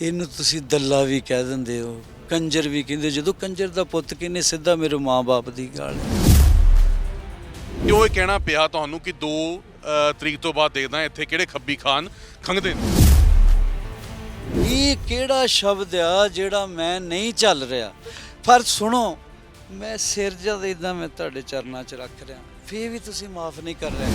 ਇਹਨੂੰ ਤੁਸੀਂ ਦੱਲਾ ਵੀ ਕਹਿ ਦਿੰਦੇ ਹੋ ਕੰਜਰ ਵੀ ਕਹਿੰਦੇ ਜਦੋਂ ਕੰਜਰ ਦਾ ਪੁੱਤ ਕਿਨੇ ਸਿੱਧਾ ਮੇਰੇ ਮਾਂ-ਬਾਪ ਦੀ ਗਾਲ। ਕਿਉਂ ਇਹ ਕਹਿਣਾ ਪਿਆ ਤੁਹਾਨੂੰ ਕਿ 2 ਤਰੀਕ ਤੋਂ ਬਾਅਦ ਦੇਖਦਾ ਇੱਥੇ ਕਿਹੜੇ ਖੱਬੀ ਖਾਨ ਖੰਗਦੇ ਨੇ? ਇਹ ਕਿਹੜਾ ਸ਼ਬਦ ਆ ਜਿਹੜਾ ਮੈਂ ਨਹੀਂ ਚੱਲ ਰਿਹਾ? ਪਰ ਸੁਣੋ ਮੈਂ ਸਿਰ ਜਦ ਇਦਾਂ ਮੈਂ ਤੁਹਾਡੇ ਚਰਨਾਂ 'ਚ ਰੱਖ ਰਿਹਾ ਫੇਰ ਵੀ ਤੁਸੀਂ ਮਾਫ ਨਹੀਂ ਕਰ ਰਹੇ।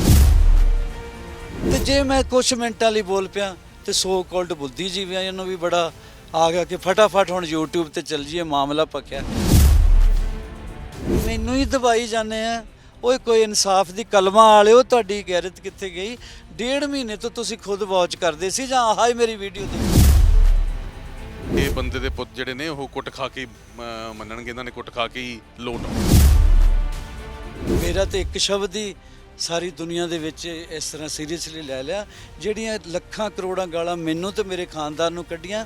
ਤੇ ਜੇ ਮੈਂ ਕੁਝ ਮਿੰਟਾਂ ਲਈ ਬੋਲ ਪਿਆ ਤੇ ਸੋ ਕਾਲਡ ਬੁੱਧੀਜੀਵੀਆਂ ਨੂੰ ਵੀ ਬੜਾ ਆ ਗਿਆ ਕਿ ਫਟਾਫਟ ਹੁਣ YouTube ਤੇ ਚੱਲ ਜੀਏ ਮਾਮਲਾ ਪੱਕਿਆ। ਮੈਨੂੰ ਹੀ ਦਵਾਈ ਜਾਂਦੇ ਆ। ਓਏ ਕੋਈ ਇਨਸਾਫ ਦੀ ਕਲਮਾ ਵਾਲਿਓ ਤੁਹਾਡੀ ਗੈਰਤ ਕਿੱਥੇ ਗਈ? ਡੇਢ ਮਹੀਨੇ ਤੋਂ ਤੁਸੀਂ ਖੁਦ ਵਾਚ ਕਰਦੇ ਸੀ ਜਾਂ ਆਹ ਹੀ ਮੇਰੀ ਵੀਡੀਓ ਦੇ ਇਹ ਬੰਦੇ ਦੇ ਪੁੱਤ ਜਿਹੜੇ ਨੇ ਉਹ ਕੁੱਟ ਖਾ ਕੇ ਮੰਨਣਗੇ ਇਹਨਾਂ ਨੇ ਕੁੱਟ ਖਾ ਕੇ ਲੋਟ ਮੇਰਾ ਤੇ ਇੱਕ ਸ਼ਬਦ ਹੀ ਸਾਰੀ ਦੁਨੀਆ ਦੇ ਵਿੱਚ ਇਸ ਤਰ੍ਹਾਂ ਸੀਰੀਅਸਲੀ ਲੈ ਲਿਆ। ਜਿਹੜੀਆਂ ਲੱਖਾਂ ਕਰੋੜਾਂ ਗਾਲਾਂ ਮੈਨੂੰ ਤੇ ਮੇਰੇ ਖਾਨਦਾਨ ਨੂੰ ਕੱਢੀਆਂ,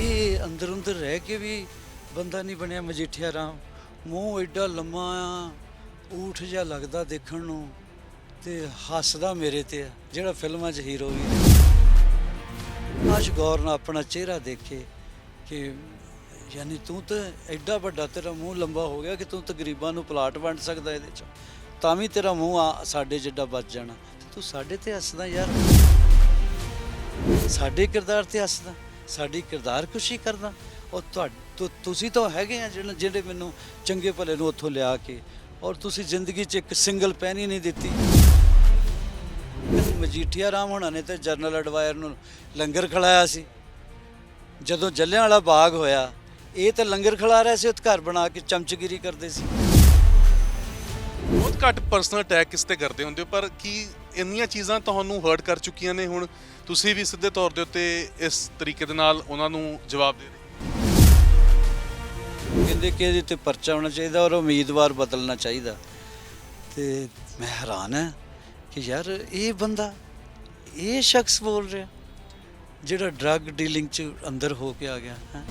ਇਹ ਅੰਦਰ ਅੰਦਰ ਰਹਿ ਕੇ ਵੀ ਬੰਦਾ ਨਹੀਂ ਬਣਿਆ ਮਜੀਠੀਆ ਰਾਮ। ਮੂੰਹ ਐਡਾ ਲੰਮਾ ਆ ਊਠ ਜਿਹਾ ਲੱਗਦਾ ਦੇਖਣ ਨੂੰ ਤੇ ਹੱਸਦਾ ਮੇਰੇ ਤੇ ਆ, ਜਿਹੜਾ ਫਿਲਮਾਂ 'ਚ ਹੀਰੋ ਵੀ। ਆਸ਼ ਗੌਰ ਨਾਲ ਆਪਣਾ ਚਿਹਰਾ ਦੇਖੇ ਕਿ ਯਾਨੀ ਤੂੰ ਤਾਂ ਐਡਾ ਵੱਡਾ ਤੇਰਾ ਮੂੰਹ ਲੰਬਾ ਹੋ ਗਿਆ ਕਿ ਤੂੰ ਤਾਂ ਗਰੀਬਾਂ ਨੂੰ ਪਲਾਟ ਵੰਡ ਸਕਦਾ ਇਹਦੇ ਚ। ਤਾਂ ਵੀ ਤੇਰਾ ਮੂੰਹ ਆ ਸਾਡੇ ਜਿੱਡਾ ਬਚ ਜਾਣਾ। ਤੂੰ ਸਾਡੇ ਤੇ ਹੱਸਦਾ ਯਾਰ। ਸਾਡੇ ਕਿਰਦਾਰ ਤੇ ਹੱਸਦਾ, ਸਾਡੀ ਕਿਰਦਾਰ ਖੁਸ਼ੀ ਕਰਦਾ। ਔਰ ਤੁਹਾ- ਤੁਸੀਂ ਤਾਂ ਹੈਗੇ ਆ ਜਿਹੜੇ ਜਿਹੜੇ ਮੈਨੂੰ ਚੰਗੇ ਭਲੇ ਨੂੰ ਉੱਥੋਂ ਲਿਆ ਕੇ ਔਰ ਤੁਸੀਂ ਜ਼ਿੰਦਗੀ 'ਚ ਇੱਕ ਸਿੰਗਲ ਪੈਨ ਹੀ ਨਹੀਂ ਦਿੱਤੀ। ਮਜੀਠੀਆ ਰਾਮ ਹੋਣਾ ਨੇ ਤੇ ਜਨਰਲ ਐਡਵਾਇਰ ਨੂੰ ਲੰਗਰ ਖਿਲਾਇਆ ਸੀ। ਜਦੋਂ ਜੱਲਿਆਂ ਵਾਲਾ ਬਾਗ ਹੋਇਆ ਇਹ ਤਾਂ ਲੰਗਰ ਖਿਲਾ ਰਿਹਾ ਸੀ ਉੱਥੇ ਘਰ ਬਣਾ ਕੇ ਚਮਚਗਿਰੀ ਕਰਦੇ ਸੀ। ਬਹੁਤ ਘੱਟ ਪਰਸਨਲ ਅਟੈਕ ਕਿਸ ਤੇ ਕਰਦੇ ਹੁੰਦੇ ਹੋ ਪਰ ਕੀ ਇੰਨੀਆਂ ਚੀਜ਼ਾਂ ਤੁਹਾਨੂੰ ਹਰਟ ਕਰ ਚੁੱਕੀਆਂ ਨੇ ਹੁਣ? ਤੁਸੀਂ ਵੀ ਸਿੱਧੇ ਤੌਰ ਦੇ ਉੱਤੇ ਇਸ ਤਰੀਕੇ ਦੇ ਨਾਲ ਉਹਨਾਂ ਨੂੰ ਜਵਾਬ ਦੇ ਰਹੇ ਕਹਿੰਦੇ ਕਿ ਇਹਦੇ ਤੇ ਪਰਚਾ ਹੋਣਾ ਚਾਹੀਦਾ ਔਰ ਉਮੀਦਵਾਰ ਬਦਲਣਾ ਚਾਹੀਦਾ। ਤੇ ਮੈਂ ਹੈਰਾਨ ਹਾਂ ਕਿ ਯਾਰ ਇਹ ਬੰਦਾ ਇਹ ਸ਼ਖਸ ਬੋਲ ਰਿਹਾ ਜਿਹੜਾ ਡਰੱਗ ਡੀਲਿੰਗ ਚ ਅੰਦਰ ਹੋ ਕੇ ਆ ਗਿਆ ਹੈਂ।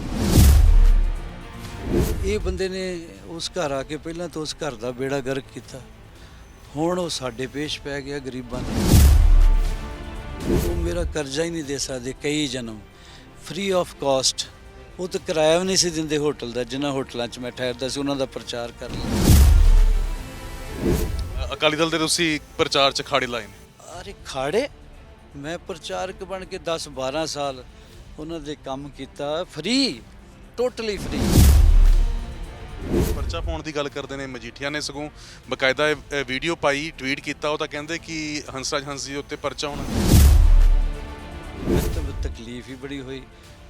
ਇਹ ਬੰਦੇ ਨੇ ਉਸ ਘਰ ਆ ਕੇ ਪਹਿਲਾਂ ਤਾਂ ਉਸ ਘਰ ਦਾ ਬੇੜਾ ਗਰਕ ਕੀਤਾ। ਹੁਣ ਉਹ ਸਾਡੇ ਪੇਸ਼ ਪੈ ਗਿਆ ਗਰੀਬਾਂ ਦੇ। ਉਹ ਮੇਰਾ ਕਰਜ਼ਾ ਹੀ ਨਹੀਂ ਦੇ ਸਕਦੇ ਕਈ ਜਨਮ। ਫ੍ਰੀ ਆਫ ਕਾਸਟ ਉਹ ਤਾਂ ਕਿਰਾਇਆ ਵੀ ਨਹੀਂ ਸੀ ਦਿੰਦੇ ਹੋਟਲ ਦਾ ਜਿਨ੍ਹਾਂ ਹੋਟਲਾਂ 'ਚ ਮੈਂ ਠਹਿਰਦਾ ਸੀ ਉਹਨਾਂ ਦਾ ਪ੍ਰਚਾਰ ਕਰ ਲਿਆ। ਅਕਾਲੀ ਦਲ ਦੇ ਤੁਸੀਂ ਪ੍ਰਚਾਰ ਚ ਖਾੜੇ ਲਾਏ ਨੇ। ਅਰੇ ਖਾੜੇ? ਮੈਂ ਪ੍ਰਚਾਰਕ ਬਣ ਕੇ 10 12 ਸਾਲ ਉਹਨਾਂ ਦੇ ਕੰਮ ਕੀਤਾ। ਫ੍ਰੀ ਟੋਟਲੀ ਫ੍ਰੀ ਪਰਚਾ ਪਾਉਣ ਦੀ ਗੱਲ ਕਰਦੇ ਨੇ ਮਜੀਠੀਆ ਨੇ ਸਗੋਂ ਬਕਾਇਦਾ ਇਹ- ਵੀਡੀਓ ਪਾਈ ਟਵੀਟ ਕੀਤਾ ਉਹ ਤਾਂ ਕਹਿੰਦੇ ਕਿ ਹੰਸਰਾਜ ਹੰਸ ਜੀ ਉੱਤੇ ਪਰਚਾ ਹੋਣਾ। ਮੈਨੂੰ ਤਾਂ ਤਕਲੀਫ ਹੀ ਬੜੀ ਹੋਈ।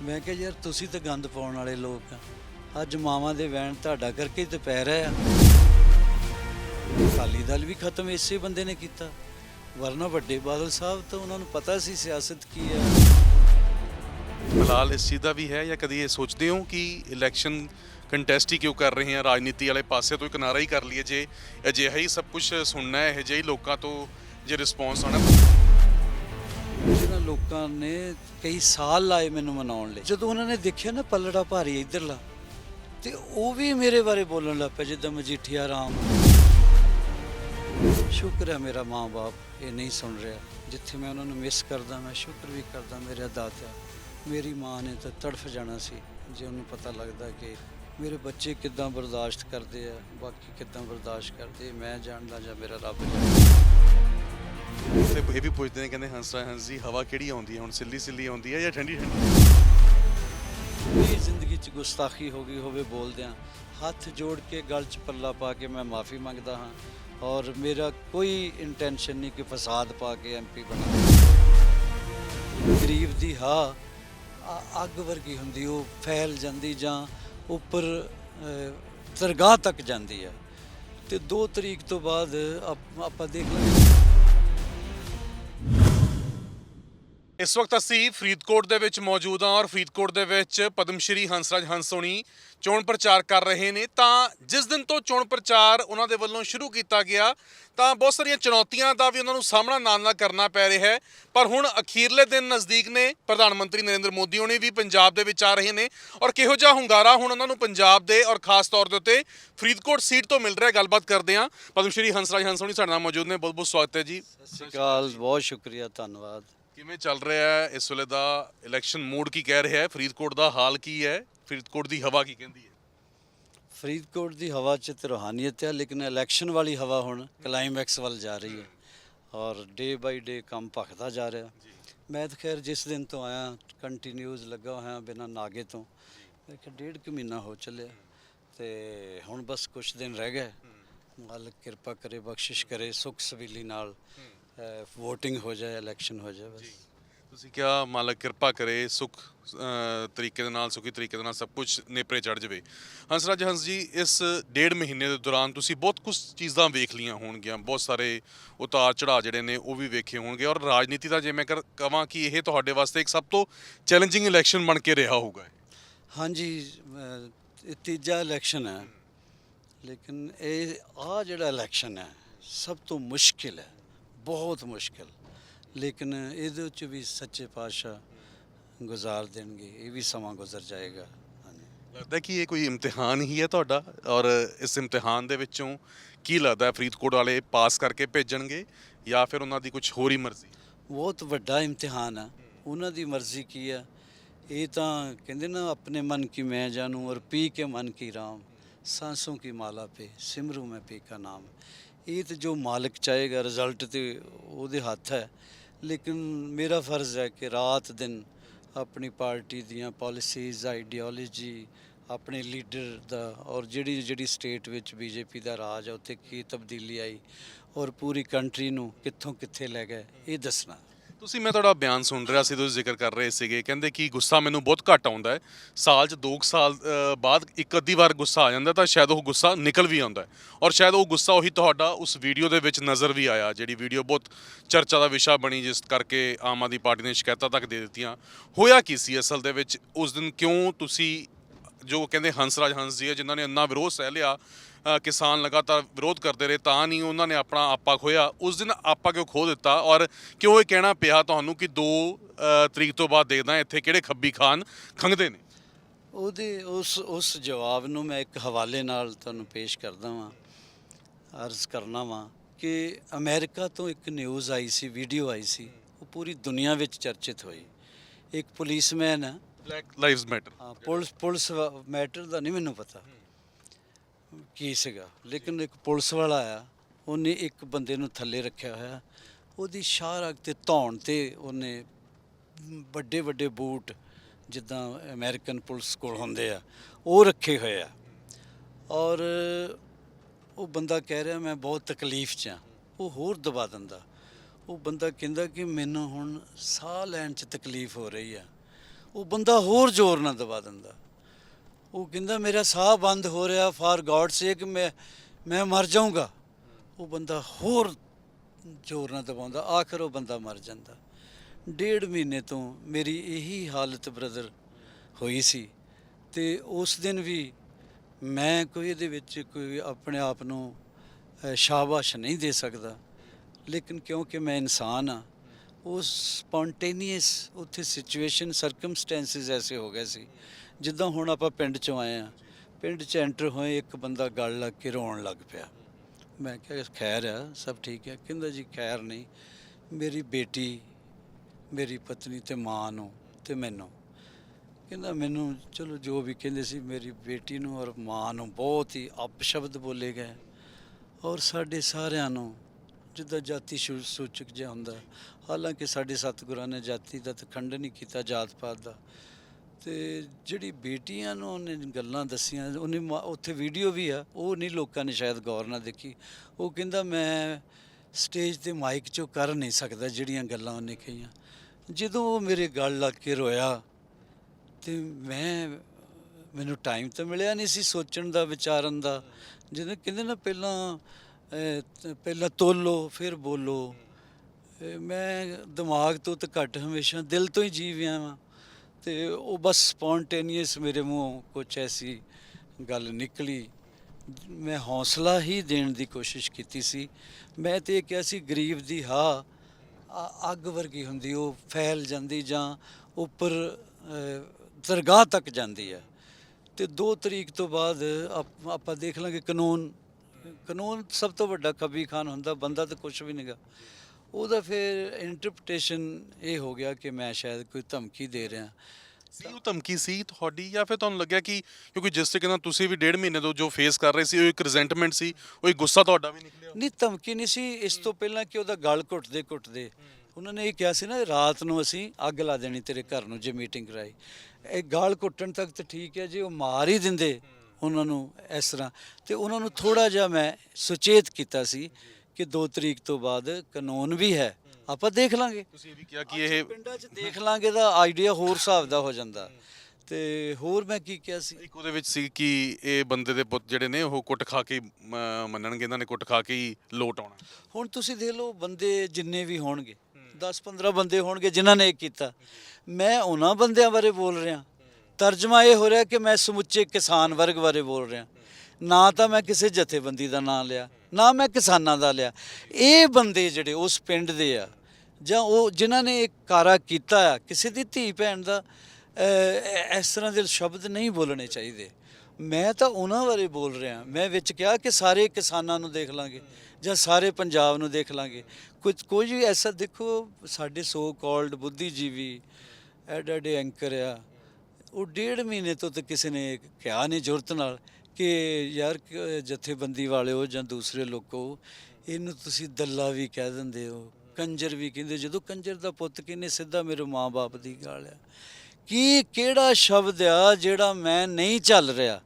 ਮੈਂ ਕਿਹਾ ਯਾਰ ਤੁਸੀਂ ਤਾਂ ਗੰਦ ਪਾਉਣ ਵਾਲੇ ਲੋਕ ਆ। ਅੱਜ ਮਾਵਾਂ ਦੇ ਵੈਣ ਤੁਹਾਡਾ ਕਰਕੇ ਹੀ ਤੇ ਪੈ ਰਹੇ ਆ। ਅਕਾਲੀ ਦਲ ਵੀ ਖਤਮ ਇਸੇ ਬੰਦੇ ਨੇ ਕੀਤਾ। ਵਰਨਾ ਵੱਡੇ ਬਾਦਲ ਸਾਹਿਬ ਤਾਂ ਉਹਨਾਂ ਨੂੰ ਪਤਾ ਸੀ ਸਿਆਸਤ ਕੀ ਹੈ। ਫਿਲਹਾਲ ਇਸ ਚੀਜ਼ ਦਾ ਵੀ ਹੈ ਜਾਂ ਕਦੀ ਇਹ ਸੋਚਦੇ ਹੋ ਕਿ ਇਲੈਕਸ਼ਨ ਕੰਟੈਸਟ ਹੀ ਕਿਉਂ ਕਰ ਰਹੇ ਹਾਂ? ਰਾਜਨੀਤੀ ਵਾਲੇ ਪਾਸੇ ਤੋਂ ਇੱਕ ਨਾਰਾ ਹੀ ਕਰ ਲਈਏ ਜੇ ਅਜਿਹਾ ਹੀ ਸਭ ਕੁਝ ਸੁਣਨਾ ਹੈ, ਇਹ ਜਿਹੇ ਲੋਕਾਂ ਤੋਂ ਜੇ ਰਿਸਪੌਂਸ ਆਉਣਾ। ਜਿਹਨਾਂ ਲੋਕਾਂ ਨੇ ਕਈ ਸਾਲ ਲਾਏ ਮੈਨੂੰ ਮਨਾਉਣ ਲਈ। ਜਦੋਂ ਉਹਨਾਂ ਨੇ ਦੇਖਿਆ ਨਾ ਪੱਲੜਾ ਭਾਰੀ ਇਧਰਲਾ, ਤੇ ਉਹ ਵੀ ਮੇਰੇ ਬਾਰੇ ਬੋਲਣ ਲੱਗ ਪਏ ਜਿੱਦਾਂ ਮਜੀਠੀਆ ਰਾਮ। ਸ਼ੁਕਰ ਹੈ ਮੇਰਾ ਮਾਂ-ਬਾਪ ਇਹ ਨਹੀਂ ਸੁਣ ਰਿਹਾ, ਜਿੱਥੇ ਮੈਂ ਉਹਨਾਂ ਨੂੰ ਮਿਸ ਕਰਦਾ, ਮੈਂ ਸ਼ੁਕਰ ਵੀ ਕਰਦਾ, ਮੇਰੇ ਦਾਤਾ, ਮੇਰੀ ਮਾਂ ਨੇ ਤਾਂ ਤੜਫ ਜਾਣਾ ਸੀ, ਜੇ ਉਹਨੂੰ ਪਤਾ ਲੱਗਦਾ ਕਿ ਮੇਰੇ ਬੱਚੇ ਕਿੱਦਾਂ ਬਰਦਾਸ਼ਤ ਕਰਦੇ ਆ ਬਾਕੀ ਕਿੱਦਾਂ ਬਰਦਾਸ਼ਤ ਕਰਦੇ ਮੈਂ ਜਾਣਦਾ ਜਾਂ ਮੇਰਾ ਰੱਬ ਜਾਣਦਾ। ਇਹ ਵੀ ਪੁੱਛਦੇ ਨੇ ਕਹਿੰਦੇ ਹੰਸਰਾਜ ਹੰਸ ਜੀ ਹਵਾ ਕਿਹੜੀ ਆਉਂਦੀ ਹੈ? ਹੁਣ ਸਿੱਲੀ ਸਿੱਲੀ ਆਉਂਦੀ ਹੈ ਜਾਂ ਠੰਡੀ ਠੰਡੀ? ਇਹ ਜ਼ਿੰਦਗੀ 'ਚ ਗੁਸਤਾਖੀ ਹੋ ਗਈ ਹੋਵੇ ਬੋਲਦਿਆਂ ਹੱਥ ਜੋੜ ਕੇ ਗਲ 'ਚ ਪੱਲਾ ਪਾ ਕੇ ਮੈਂ ਮਾਫੀ ਮੰਗਦਾ ਹਾਂ ਔਰ ਮੇਰਾ ਕੋਈ ਇੰਟੈਂਸ਼ਨ ਨਹੀਂ ਕਿ ਫਸਾਦ ਪਾ ਕੇ ਐਮਪੀ ਬਣਾ ਗਰੀਬ ਦੀ ਹਾਂ ਅੱਗ ਵਰਗੀ ਹੁੰਦੀ ਉਹ ਫੈਲ ਜਾਂਦੀ ਜਾਂ ਉੱਪਰ ਦਰਗਾਹ ਤੱਕ ਜਾਂਦੀ ਹੈ। ਤੇ 2 ਤਰੀਕ ਤੋਂ ਬਾਅਦ ਆਪ- ਆਪਾਂ ਦੇਖ ਲਾਂਗੇ। ਇਸ ਵਕਤ ਅਸੀਂ ਫਰੀਦਕੋਟ ਦੇ ਵਿੱਚ ਮੌਜੂਦ ਹਾਂ ਔਰ ਫਰੀਦਕੋਟ ਦੇ ਵਿੱਚ ਪਦਮ ਸ਼੍ਰੀ ਹੰਸਰਾਜ ਹੰਸੋਣੀ ਚੋਣ ਪ੍ਰਚਾਰ ਕਰ ਰਹੇ ਨੇ। ਤਾਂ ਜਿਸ ਦਿਨ ਤੋਂ ਚੋਣ ਪ੍ਰਚਾਰ ਉਹਨਾਂ ਦੇ ਵੱਲੋਂ ਸ਼ੁਰੂ ਕੀਤਾ ਗਿਆ, ਤਾਂ ਬਹੁਤ ਸਾਰੀਆਂ ਚੁਣੌਤੀਆਂ ਦਾ ਵੀ ਉਹਨਾਂ ਨੂੰ ਸਾਹਮਣਾ ਨਾਲ ਨਾਲ ਕਰਨਾ ਪੈ ਰਿਹਾ ਹੈ। ਪਰ ਹੁਣ ਅਖੀਰਲੇ ਦਿਨ ਨਜ਼ਦੀਕ ਨੇ, ਪ੍ਰਧਾਨ ਮੰਤਰੀ ਨਰਿੰਦਰ ਮੋਦੀ ਹੋਣੀ ਵੀ ਪੰਜਾਬ ਦੇ ਵਿੱਚ ਆ ਰਹੇ ਨੇ ਔਰ ਕਿਹੋ ਜਿਹਾ ਹੁੰਗਾਰਾ ਹੁਣ ਉਹਨਾਂ ਨੂੰ ਪੰਜਾਬ ਦੇ ਔਰ ਖਾਸ ਤੌਰ ਦੇ ਉੱਤੇ ਫਰੀਦਕੋਟ ਸੀਟ ਤੋਂ ਮਿਲ ਰਿਹਾ ਗੱਲਬਾਤ ਕਰਦੇ ਹਾਂ। ਪਦਮ ਸ਼੍ਰੀ ਹੰਸਰਾਜ ਹੰਸੋਣੀ ਸਾਡੇ ਨਾਲ ਮੌਜੂਦ ਨੇ। ਬਹੁਤ ਬਹੁਤ ਸਵਾਗਤ ਹੈ ਜੀ। ਸਤਿ ਸ਼੍ਰੀ ਅਕਾਲ, ਬਹੁਤ ਸ਼ੁਕਰੀਆ, ਧੰਨਵਾਦ। ਕਿਵੇਂ ਚੱਲ ਰਿਹਾ ਹੈ? ਇਸ ਵੇਲੇ ਦਾ ਇਲੈਕਸ਼ਨ ਮੋਡ ਕੀ ਕਹਿ ਰਿਹਾ ਹੈ? ਫਰੀਦਕੋਟ ਦਾ ਹਾਲ ਕੀ ਹੈ? ਫਰੀਦਕੋਟ ਦੀ ਹਵਾ ਕੀ ਕਹਿੰਦੀ ਹੈ? ਫਰੀਦਕੋਟ ਦੀ ਹਵਾ 'ਚ ਤੇ ਰੋਹਾਨੀਅਤ ਹੈ ਲੇਕਿਨ ਇਲੈਕਸ਼ਨ ਵਾਲੀ ਹਵਾ ਹੁਣ ਕਲਾਈਮੈਕਸ ਵੱਲ ਜਾ ਰਹੀ ਹੈ ਔਰ ਡੇ ਬਾਈ ਡੇ ਕੰਮ ਭਖਦਾ ਜਾ ਰਿਹਾ। ਮੈਂ ਤਾਂ ਖੈਰ ਜਿਸ ਦਿਨ ਤੋਂ ਆਇਆ ਕੰਟੀਨਿਊਸ ਲੱਗਾ ਹੋਇਆ ਬਿਨਾਂ ਨਾਗੇ ਤੋਂ ਮੈਂ ਕਿਹਾ ਡੇਢ ਕੁ ਮਹੀਨਾ ਹੋ ਚੱਲਿਆ ਤੇ ਹੁਣ ਬਸ ਕੁਝ ਦਿਨ ਰਹਿ ਗਏ। ਮਾਲਕ ਕਿਰਪਾ ਕਰੇ ਬਖਸ਼ਿਸ਼ ਕਰੇ ਸੁਖ ਸਵੀਲੀ ਨਾਲ। VOTING ਹੋ ਜਾਏ ਇਲੈਕਸ਼ਨ ਹੋ ਜਾਏ ਬਸ। ਤੁਸੀਂ ਕਿਹਾ ਮਾਲਕ ਕਿਰਪਾ ਕਰੇ ਸੁਖ ਤਰੀਕੇ ਦੇ ਨਾਲ ਸੁਖੀ ਤਰੀਕੇ ਦੇ ਨਾਲ ਸਭ ਕੁਝ ਨੇਪਰੇ ਚੜ ਜਾਵੇ। ਹੰਸਰਾਜ ਹੰਸ ਜੀ ਇਸ ਡੇਢ ਮਹੀਨੇ ਦੇ ਦੌਰਾਨ ਤੁਸੀਂ ਬਹੁਤ ਕੁਝ ਚੀਜ਼ਾਂ ਵੇਖ ਲੀਆਂ ਹੋਣਗੀਆਂ। ਬਹੁਤ ਸਾਰੇ ਉਤਾਰ ਚੜਾਅ ਜਿਹੜੇ ਨੇ ਉਹ ਵੀ ਵੇਖੇ ਹੋਣਗੇ। ਔਰ ਰਾਜਨੀਤੀ ਦਾ ਜੇ ਮੈਂ ਕਹਾਂ ਕਿ ਇਹ ਤੁਹਾਡੇ ਵਾਸਤੇ ਇੱਕ ਸਭ ਤੋਂ ਚੈਲੰਜਿੰਗ ਇਲੈਕਸ਼ਨ ਬਣ ਕੇ ਰਿਹਾ ਹੋਊਗਾ ਹਾਂਜੀ ਇਹ ਤੀਜਾ ਇਲੈਕਸ਼ਨ ਹੈ। ਲੇਕਿਨ ਇਹ ਆ ਜਿਹੜਾ ਇਲੈਕਸ਼ਨ ਹੈ ਸਭ ਤੋਂ ਮੁਸ਼ਕਿਲ ਹੈ। ਬਹੁਤ ਮੁਸ਼ਕਿਲ। ਲੇਕਿਨ ਇਹਦੇ ਵਿੱਚ ਵੀ ਸੱਚੇ ਪਾਤਸ਼ਾਹ ਗੁਜ਼ਾਰ ਦੇਣਗੇ ਇਹ ਵੀ ਸਮਾਂ ਗੁਜ਼ਰ ਜਾਏਗਾ। ਲੱਗਦਾ ਕਿ ਇਹ ਕੋਈ ਇਮਤਿਹਾਨ ਹੀ ਹੈ ਤੁਹਾਡਾ? ਔਰ ਇਸ ਇਮਤਿਹਾਨ ਦੇ ਵਿੱਚੋਂ ਕੀ ਲੱਗਦਾ ਫਰੀਦਕੋਟ ਵਾਲੇ ਪਾਸ ਕਰਕੇ ਭੇਜਣਗੇ ਜਾਂ ਫਿਰ ਉਹਨਾਂ ਦੀ ਕੁਝ ਹੋਰ ਹੀ ਮਰਜ਼ੀ? ਬਹੁਤ ਵੱਡਾ ਇਮਤਿਹਾਨ ਆ। ਉਹਨਾਂ ਦੀ ਮਰਜ਼ੀ ਕੀ ਆ? ਇਹ ਤਾਂ ਕਹਿੰਦੇ ਨਾ ਆਪਣੇ ਮਨ ਕੀ ਮੈਂ ਜਾਣੂ ਔਰ ਪੀ ਕੇ ਮਨ ਕੀ ਰਾਮ ਸਾਂਸੋਂ ਕੀ ਮਾਲਾ ਪੇ ਸਿਮਰੂ ਮੈਂ ਪੀ ਕਾ ਨਾਮ। ਇਹ ਤੇ ਜੋ ਮਾਲਕ ਚਾਹੇਗਾ ਰਿਜ਼ਲਟ ਤੇ ਉਹਦੇ ਹੱਥ ਹੈ। ਲੇਕਿਨ ਮੇਰਾ ਫਰਜ਼ ਹੈ ਕਿ ਰਾਤ ਦਿਨ ਆਪਣੀ ਪਾਰਟੀ ਦੀਆਂ ਪਾਲਿਸੀਜ਼ ਆਈਡੀਓਲੋਜੀ ਆਪਣੇ ਲੀਡਰ ਦਾ ਔਰ ਜਿਹੜੀ ਜਿਹੜੀ ਸਟੇਟ ਵਿੱਚ ਬੀਜੇਪੀ ਦਾ ਰਾਜ ਹੈ ਉੱਥੇ ਕੀ ਤਬਦੀਲੀ ਆਈ ਔਰ ਪੂਰੀ ਕੰਟਰੀ ਨੂੰ ਕਿੱਥੋਂ ਕਿੱਥੇ ਲੈ ਗਏ, ਇਹ ਦੱਸਣਾ। ਤੁਸੀਂ ਮੈਂ ਤੁਹਾਡਾ ਬਿਆਨ ਸੁਣ ਰਿਹਾ ਸੀ ਤੁਸੀਂ ਜ਼ਿਕਰ ਕਰ ਰਹੇ ਸੀਗੇ। ਕਹਿੰਦੇ ਕਿ ਗੁੱਸਾ ਮੈਨੂੰ ਬਹੁਤ ਘੱਟ ਆਉਂਦਾ ਹੈ। ਸਾਲ 'ਚ 2 ਸਾਲ ਅ, ਬਾਅਦ ਇੱਕ ਅੱਧੀ ਵਾਰ ਗੁੱਸਾ ਆ ਜਾਂਦਾ ਤਾਂ ਸ਼ਾਇਦ ਉਹ ਗੁੱਸਾ ਨਿਕਲ ਵੀ ਆਉਂਦਾ ਹੈ। ਔਰ ਸ਼ਾਇਦ ਉਹ ਗੁੱਸਾ ਉਹੀ ਤੁਹਾਡਾ ਉਸ ਵੀਡੀਓ ਦੇ ਵਿੱਚ ਨਜ਼ਰ ਵੀ ਆਇਆ ਜਿਹੜੀ ਵੀਡੀਓ ਬਹੁਤ ਚਰਚਾ ਦਾ ਵਿਸ਼ਾ ਬਣੀ ਜਿਸ ਕਰਕੇ ਆਮ ਆਦਮੀ ਪਾਰਟੀ ਨੇ ਸ਼ਿਕਾਇਤਾਂ ਤੱਕ ਦੇ ਦਿੱਤੀਆਂ। ਹੋਇਆ ਕੀ ਸੀ ਅਸਲ ਦੇ ਵਿੱਚ? ਉਸ ਦਿਨ ਕਿਉਂ ਤੁਸੀਂ ਜੋ ਕਹਿੰਦੇ ਹੰਸਰਾਜ ਹੰਸ ਜੀ ਹੈ ਜਿਨ੍ਹਾਂ ਨੇ ਇੰਨਾ ਵਿਰੋਧ ਸਹਿ ਲਿਆ ਕਿਸਾਨ ਲਗਾਤਾਰ ਵਿਰੋਧ ਕਰਦੇ ਰਹੇ ਤਾਂ ਨਹੀਂ ਉਹਨਾਂ ਨੇ ਆਪਣਾ ਆਪਾ ਖੋਇਆ ਉਸ ਦਿਨ ਆਪਾ ਕਿਉਂ ਖੋ ਦਿੱਤਾ ਔਰ ਕਿਉਂ ਇਹ ਕਹਿਣਾ ਪਿਆ ਤੁਹਾਨੂੰ ਕਿ 2 ਤਰੀਕ ਤੋਂ ਬਾਅਦ ਦੇਖਦਾ ਇੱਥੇ ਕਿਹੜੇ ਖੱਬੀ ਖਾਨ ਖੰਗਦੇ ਨੇ? ਉਹਦੇ ਉਸ ਉਸ ਜਵਾਬ ਨੂੰ ਮੈਂ ਇੱਕ ਹਵਾਲੇ ਨਾਲ ਤੁਹਾਨੂੰ ਪੇਸ਼ ਕਰਦਾ ਵਾਂ ਅਰਜ਼ ਕਰਨਾ ਵਾਂ ਕਿ ਅਮਰੀਕਾ ਤੋਂ ਇੱਕ ਨਿਊਜ਼ ਆਈ ਸੀ ਵੀਡੀਓ ਆਈ ਸੀ ਉਹ ਪੂਰੀ ਦੁਨੀਆ ਵਿੱਚ ਚਰਚਿਤ ਹੋਈ। ਇੱਕ ਪੁਲਿਸਮੈਨ ਬਲੈਕ ਲਾਈਵਸ ਮੈਟਰ। ਹਾਂ, ਪੁਲਿਸ ਪੁਲਿਸ ਮੈਟਰ ਦਾ ਨਹੀਂ ਮੈਨੂੰ ਪਤਾ। ਕੀ ਸੀਗਾ? ਲੇਕਿਨ ਇੱਕ ਪੁਲਿਸ ਵਾਲਾ ਆ ਉਹਨੇ ਇੱਕ ਬੰਦੇ ਨੂੰ ਥੱਲੇ ਰੱਖਿਆ ਹੋਇਆ। ਉਹਦੀ ਸ਼ਾਹਰਗ ਤੇ ਧੌਣ ਤੇ ਉਹਨੇ ਵੱਡੇ ਵੱਡੇ ਬੂਟ ਜਿੱਦਾਂ ਅਮਰੀਕਨ ਪੁਲਿਸ ਕੋਲ ਹੁੰਦੇ ਆ, ਉਹ ਰੱਖੇ ਹੋਏ ਆ। ਔਰ ਉਹ ਬੰਦਾ ਕਹਿ ਰਿਹਾ, ਮੈਂ ਬਹੁਤ ਤਕਲੀਫ 'ਚ ਆ। ਉਹ ਹੋਰ ਦਬਾ ਦਿੰਦਾ। ਉਹ ਬੰਦਾ ਕਹਿੰਦਾ ਕਿ ਮੈਨੂੰ ਹੁਣ ਸਾਹ ਲੈਣ 'ਚ ਤਕਲੀਫ ਹੋ ਰਹੀ ਆ। ਉਹ ਬੰਦਾ ਹੋਰ ਜ਼ੋਰ ਨਾਲ ਦਬਾ ਦਿੰਦਾ। ਉਹ ਕਹਿੰਦਾ, ਮੇਰਾ ਸਾਹ ਬੰਦ ਹੋ ਰਿਹਾ, ਫਾਰ ਗॉड ਸੇਕ, ਮੈਂ ਮੈਂ ਮਰ ਜਾਊਂਗਾ। ਉਹ ਬੰਦਾ ਹੋਰ ਜ਼ੋਰ ਨਾਲ ਦਬਾਉਂਦਾ, ਆਖਰ ਉਹ ਬੰਦਾ ਮਰ ਜਾਂਦਾ। ਡੇਢ ਮਹੀਨੇ ਤੋਂ ਮੇਰੀ ਇਹੀ ਹਾਲਤ ਬ੍ਰਦਰ ਹੋਈ ਸੀ ਤੇ ਉਸ ਦਿਨ ਵੀ ਮੈਂ ਕੋਈ ਇਹਦੇ ਵਿੱਚ ਕੋਈ ਆਪਣੇ ਆਪ ਨੂੰ ਸ਼ਾਬਾਸ਼ ਨਹੀਂ ਦੇ ਸਕਦਾ। ਲੇਕਿਨ ਕਿਉਂਕਿ ਮੈਂ ਇਨਸਾਨ ਆ ਉਸ ਸਪੌਂਟੇਨੀਅਸ ਉੱਥੇ ਸਿਚੁਏਸ਼ਨ ਸਰਕਮਸਟੈਂਸਸ ਐਸੇ ਹੋ ਗਏ ਸੀ ਜਿੱਦਾਂ ਹੁਣ ਆਪਾਂ ਪਿੰਡ ਚੋਂ ਆਏ ਆ ਪਿੰਡ 'ਚ ਐਂਟਰ ਹੋਏ ਇੱਕ ਬੰਦਾ ਗਲ ਲੱਗ ਕੇ ਰੋਣ ਲੱਗ ਪਿਆ। ਮੈਂ ਕਿਹਾ, ਖੈਰ ਆ, ਸਭ ਠੀਕ ਹੈ ਕਹਿੰਦਾ, ਜੀ, ਖੈਰ ਨਹੀਂ, ਮੇਰੀ ਬੇਟੀ, ਮੇਰੀ ਪਤਨੀ ਤੇ ਮਾਂ ਨੂੰ ਤੇ ਮੈਨੂੰ। ਕਹਿੰਦਾ, ਮੈਨੂੰ, ਚਲੋ, ਜੋ ਵੀ ਕਹਿੰਦੇ ਸੀ, ਮੇਰੀ ਬੇਟੀ ਨੂੰ ਔਰ ਮਾਂ ਨੂੰ ਬਹੁਤ ਹੀ ਅਪਸ਼ਬਦ ਬੋਲੇ ਗਏ। ਔਰ ਸਾਡੇ ਸਾਰਿਆਂ ਨੂੰ ਜਿੱਦਾਂ ਜਾਤੀ ਸ਼ੂ- ਸੂਚਕ ਜਿਹਾ ਹੁੰਦਾ, ਹਾਲਾਂਕਿ ਸਾਡੇ ਸਤਿਗੁਰਾਂ ਨੇ ਜਾਤੀ ਦਾ ਤਾਂ ਖੰਡਨ ਨਹੀਂ ਕੀਤਾ ਜਾਤ ਪਾਤ ਦਾ। ਤੇ ਜਿਹੜੀ ਬੇਟੀਆਂ ਨੂੰ ਉਹਨੇ ਗੱਲਾਂ ਦੱਸੀਆਂ ਉਹਨੇ ਮਾ- ਉੱਥੇ ਵੀਡੀਓ ਵੀ ਆ ਉਹ ਨਹੀਂ ਲੋਕਾਂ ਨੇ ਸ਼ਾਇਦ ਗੌਰ ਨਾਲ ਦੇਖੀ। ਉਹ ਕਹਿੰਦਾ ਮੈਂ ਸਟੇਜ ਤੇ ਮਾਈਕ 'ਚੋਂ ਕਰ ਨਹੀਂ ਸਕਦਾ ਜਿਹੜੀਆਂ ਗੱਲਾਂ ਉਹਨੇ ਕਹੀਆਂ। ਜਦੋਂ ਉਹ ਮੇਰੇ ਗੱਲ ਲੱਗ ਕੇ ਰੋਇਆ ਤੇ ਮੈਂ ਮੈਨੂੰ ਟਾਈਮ ਤਾਂ ਮਿਲਿਆ ਨਹੀਂ ਸੀ ਸੋਚਣ ਦਾ ਵਿਚਾਰਨ ਦਾ। ਜਦੋਂ ਕਹਿੰਦੇ ਨਾ ਪਹਿਲਾਂ ਅਹ, ਤ- ਪਹਿਲਾਂ ਤੋਲੋ ਫਿਰ ਬੋਲੋ। ਇਹ ਮੈਂ ਦਿਮਾਗ ਤੋਂ ਤਾਂ ਘੱਟ ਹਮੇਸ਼ਾ ਦਿਲ ਤੋਂ ਹੀ ਜੀਵਿਆ ਵਾਂ ਤੇ ਉਹ ਬਸ ਸਪੌਂਟੇਨੀਅਸ ਮੇਰੇ ਮੂੰਹੋਂ ਕੁਝ ਐਸੀ ਗੱਲ ਨਿਕਲੀ। ਮੈਂ ਹੌਸਲਾ ਹੀ ਦੇਣ ਦੀ ਕੋਸ਼ਿਸ਼ ਕੀਤੀ ਸੀ। ਮੈਂ ਤੇ ਇਹ ਕਿਹਾ ਸੀ, ਗਰੀਬ ਦੀ ਹਾ ਅੱਗ ਵਰਗੀ ਹੁੰਦੀ, ਉਹ ਫੈਲ ਜਾਂਦੀ ਜਾਂ ਉੱਪਰ ਦਰਗਾਹ ਤੱਕ ਜਾਂਦੀ ਹੈ ਤੇ 2 ਤਰੀਕ ਤੋਂ ਬਾਅਦ ਆਪ- ਆਪਾਂ ਦੇਖ ਲਾਂਗੇ ਕਾਨੂੰਨ ਕਾਨੂੰਨ ਸਭ ਤੋਂ ਵੱਡਾ ਕਬੀ ਖਾਨ ਹੁੰਦਾ, ਬੰਦਾ ਤਾਂ ਕੁਝ ਵੀ ਨਹੀਂਗਾ ਉਹਦਾ ਫਿਰ ਇੰਟਰਪ੍ਰੀਟੇਸ਼ਨ ਇਹ ਹੋ ਗਿਆ ਕਿ ਮੈਂ ਸ਼ਾਇਦ ਕੋਈ ਧਮਕੀ ਦੇ ਰਿਹਾ। ਸੀ ਉਹ ਧਮਕੀ ਸੀ ਤੁਹਾਡੀ ਜਾਂ ਫਿਰ ਤੁਹਾਨੂੰ ਲੱਗਿਆ ਕਿ ਕਿਉਂਕਿ ਜਿਸ ਤਰੀਕੇ ਨਾਲ ਤੁਸੀਂ ਵੀ ਡੇਢ ਮਹੀਨੇ ਤੋਂ ਜੋ ਫੇਸ ਕਰ ਰਹੇ ਸੀ ਉਹ ਇੱਕ ਰਿਜ਼ੈਂਟਮੈਂਟ ਸੀ ਉਹ ਇੱਕ ਗੁੱਸਾ ਤੁਹਾਡਾ ਵੀ ਨਿਕਲਿਆ? ਨਹੀਂ ਧਮਕੀ ਨਹੀਂ ਸੀ। ਇਸ ਤੋਂ ਪਹਿਲਾਂ ਕਿ ਉਹਦਾ ਗਲ ਘੁੱਟਦੇ ਘੁੱਟਦੇ ਉਹਨਾਂ ਨੇ ਇਹ ਕਿਹਾ ਸੀ ਨਾ ਰਾਤ ਨੂੰ ਅਸੀਂ ਅੱਗ ਲਾ ਦੇਣੀ ਤੇਰੇ ਘਰ ਨੂੰ ਜੇ ਮੀਟਿੰਗ ਕਰਾਈ। ਇਹ ਗਾਲ ਘੁੱਟਣ ਤੱਕ ਤਾਂ ਠੀਕ ਹੈ ਜੇ ਉਹ ਮਾਰ ਹੀ ਦਿੰਦੇ ਉਹਨਾਂ ਨੂੰ ਇਸ ਤਰ੍ਹਾਂ। ਤੇ ਉਹਨਾਂ ਨੂੰ ਥੋੜਾ ਜਿਹਾ ਮੈਂ ਸੁਚੇਤ ਕੀਤਾ ਸੀ ਕਿ 2 ਤਰੀਕ ਤੋਂ ਬਾਅਦ ਕਾਨੂੰਨ ਵੀ ਹੈ। ਆਪਾਂ ਦੇਖ ਲਾਂਗੇ। ਤੁਸੀਂ ਵੀ ਕਿਹਾ ਕਿ ਇਹ ਪਿੰਡਾਂ 'ਚ ਦੇਖ ਲਾਂਗੇ ਦਾ ਆਈਡੀਆ ਹੋਰ ਹਿਸਾਬ ਦਾ ਹੋ ਜਾਂਦਾ। ਤੇ ਹੋਰ ਮੈਂ ਕੀ ਕਿਹਾ ਸੀ? ਇੱਕ ਉਹਦੇ ਵਿੱਚ ਸੀ ਕਿ ਇਹ ਬੰਦੇ ਦੇ ਪੁੱਤ ਜਿਹੜੇ ਨੇ ਉਹ ਕੁੱਟ ਖਾ ਕੇ ਮ- ਮੰਨਣਗੇ ਇਹਨਾਂ ਨੇ ਕੁੱਟ ਖਾ ਕੇ ਹੀ ਲੋਟ ਆਉਣਾ। ਹੁਣ ਤੁਸੀਂ ਦੇਖ ਲਓ ਬੰਦੇ ਜਿੰਨੇ ਵੀ ਹੋਣਗੇ 10-15 ਬੰਦੇ ਹੋਣਗੇ ਜਿਨ੍ਹਾਂ ਨੇ ਇਹ ਕੀਤਾ। ਮੈਂ ਉਹਨਾਂ ਬੰਦਿਆਂ ਬਾਰੇ ਬੋਲ ਰਿਹਾ। ਤਰਜਮਾ ਇਹ ਹੋ ਰਿਹਾ ਕਿ ਮੈਂ ਸਮੁੱਚੇ ਕਿਸਾਨ ਵਰਗ ਬਾਰੇ ਬੋਲ ਰਿਹਾ। ਨਾ ਤਾਂ ਮੈਂ ਕਿਸੇ ਜਥੇਬੰਦੀ ਦਾ ਨਾਮ ਲਿਆ। ਨਾ ਮੈਂ ਕਿਸਾਨਾਂ ਦਾ ਲਿਆ। ਇਹ ਬੰਦੇ ਜਿਹੜੇ ਉਸ ਪਿੰਡ ਦੇ ਆ, ਜਾਂ ਉਹ ਜਿਨ੍ਹਾਂ ਨੇ ਇਹ ਕਾਰਾ ਕੀਤਾ ਆ, ਕਿਸੇ ਦੀ ਧੀ ਭੈਣ ਦਾ ਇਸ ਤਰ੍ਹਾਂ ਦੇ ਸ਼ਬਦ ਨਹੀਂ ਬੋਲਣੇ ਚਾਹੀਦੇ। ਮੈਂ ਤਾਂ ਉਹਨਾਂ ਬਾਰੇ ਬੋਲ ਰਿਹਾ। ਮੈਂ ਵਿੱਚ ਕਿਹਾ ਕਿ ਸਾਰੇ ਕਿਸਾਨਾਂ ਨੂੰ ਦੇਖ ਲਾਂਗੇ, ਜਾਂ ਸਾਰੇ ਪੰਜਾਬ ਨੂੰ ਦੇਖ ਲਾਂਗੇ। ਕੁਝ, ਕੋਈ ਵੀ ਐਸਾ, ਦੇਖੋ, ਸਾਡੇ ਸੋ ਕਾਲਡ ਬੁੱਧੀਜੀਵੀ ਐਡ ਐਡੇ ਐਂਕਰ ਆ। ਉਹ ਡੇਢ ਮਹੀਨੇ ਤੋਂ ਤਾਂ ਕਿਸੇ ਨੇ ਕਿਹਾ ਨਹੀਂ ਜ਼ਰੂਰਤ ਨਾਲ। ਕਿ ਯਾਰ ਕ- ਜਥੇਬੰਦੀ ਵਾਲਿਓ ਜਾਂ ਦੂਸਰੇ ਲੋਕੋ ਇਹਨੂੰ ਤੁਸੀਂ ਦੱਲਾ ਵੀ ਕਹਿ ਦਿੰਦੇ ਹੋ, ਕੰਜਰ ਵੀ ਕਹਿੰਦੇ ਜਦੋਂ ਕੰਜਰ ਦਾ ਪੁੱਤ ਕਿੰਨੇ ਸਿੱਧਾ ਮੇਰੇ ਮਾਂ-ਬਾਪ ਦੀ ਗਾਲ ਆ। ਕੀ, ਕਿਹੜਾ ਸ਼ਬਦ ਆ ਜਿਹੜਾ ਮੈਂ ਨਹੀਂ ਚੱਲ ਰਿਹਾ?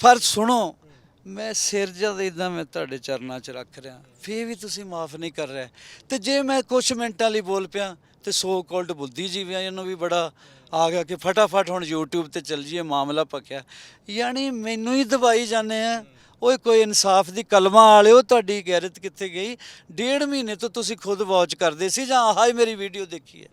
ਪਰ ਸੁਣੋ ਮੈਂ ਸਿਰ ਜਦ ਇਦਾਂ ਮੈਂ ਤੁਹਾਡੇ ਚਰਨਾਂ 'ਚ ਰੱਖ ਰਿਹਾ। ਫੇਰ ਵੀ ਤੁਸੀਂ ਮਾਫ ਨਹੀਂ ਕਰ ਰਹੇ। ਤੇ ਜੇ ਮੈਂ ਕੁਝ ਮਿੰਟਾਂ ਲਈ ਬੋਲ ਪਿਆ, ਤੇ ਸੋ ਕਾਲਡ ਬੁੱਧੀਜੀਵੀਆਂ ਨੂੰ ਵੀ ਬੜਾ ਆ ਗਿਆ ਕਿ ਫਟਾਫਟ ਹੁਣ YouTube ਤੇ ਚੱਲ ਜੀਏ ਮਾਮਲਾ ਪੱਕਿਆ। ਯਾਨੀ ਮੈਨੂੰ ਹੀ ਦਬਾਈ ਜਾਂਦੇ ਆ। ਓਏ, ਕੋਈ ਇਨਸਾਫ ਦੀ ਕਲਮਾ ਵਾਲਿਓ ਤੁਹਾਡੀ ਗੈਰਤ ਕਿੱਥੇ ਗਈ? ਡੇਢ ਮਹੀਨੇ ਤੋਂ ਤੁਸੀਂ ਖੁਦ ਵਾਚ ਕਰਦੇ ਸੀ ਜਾਂ ਆਹ ਹੀ ਮੇਰੀ ਵੀਡੀਓ ਦੇਖੀ ਹੈ?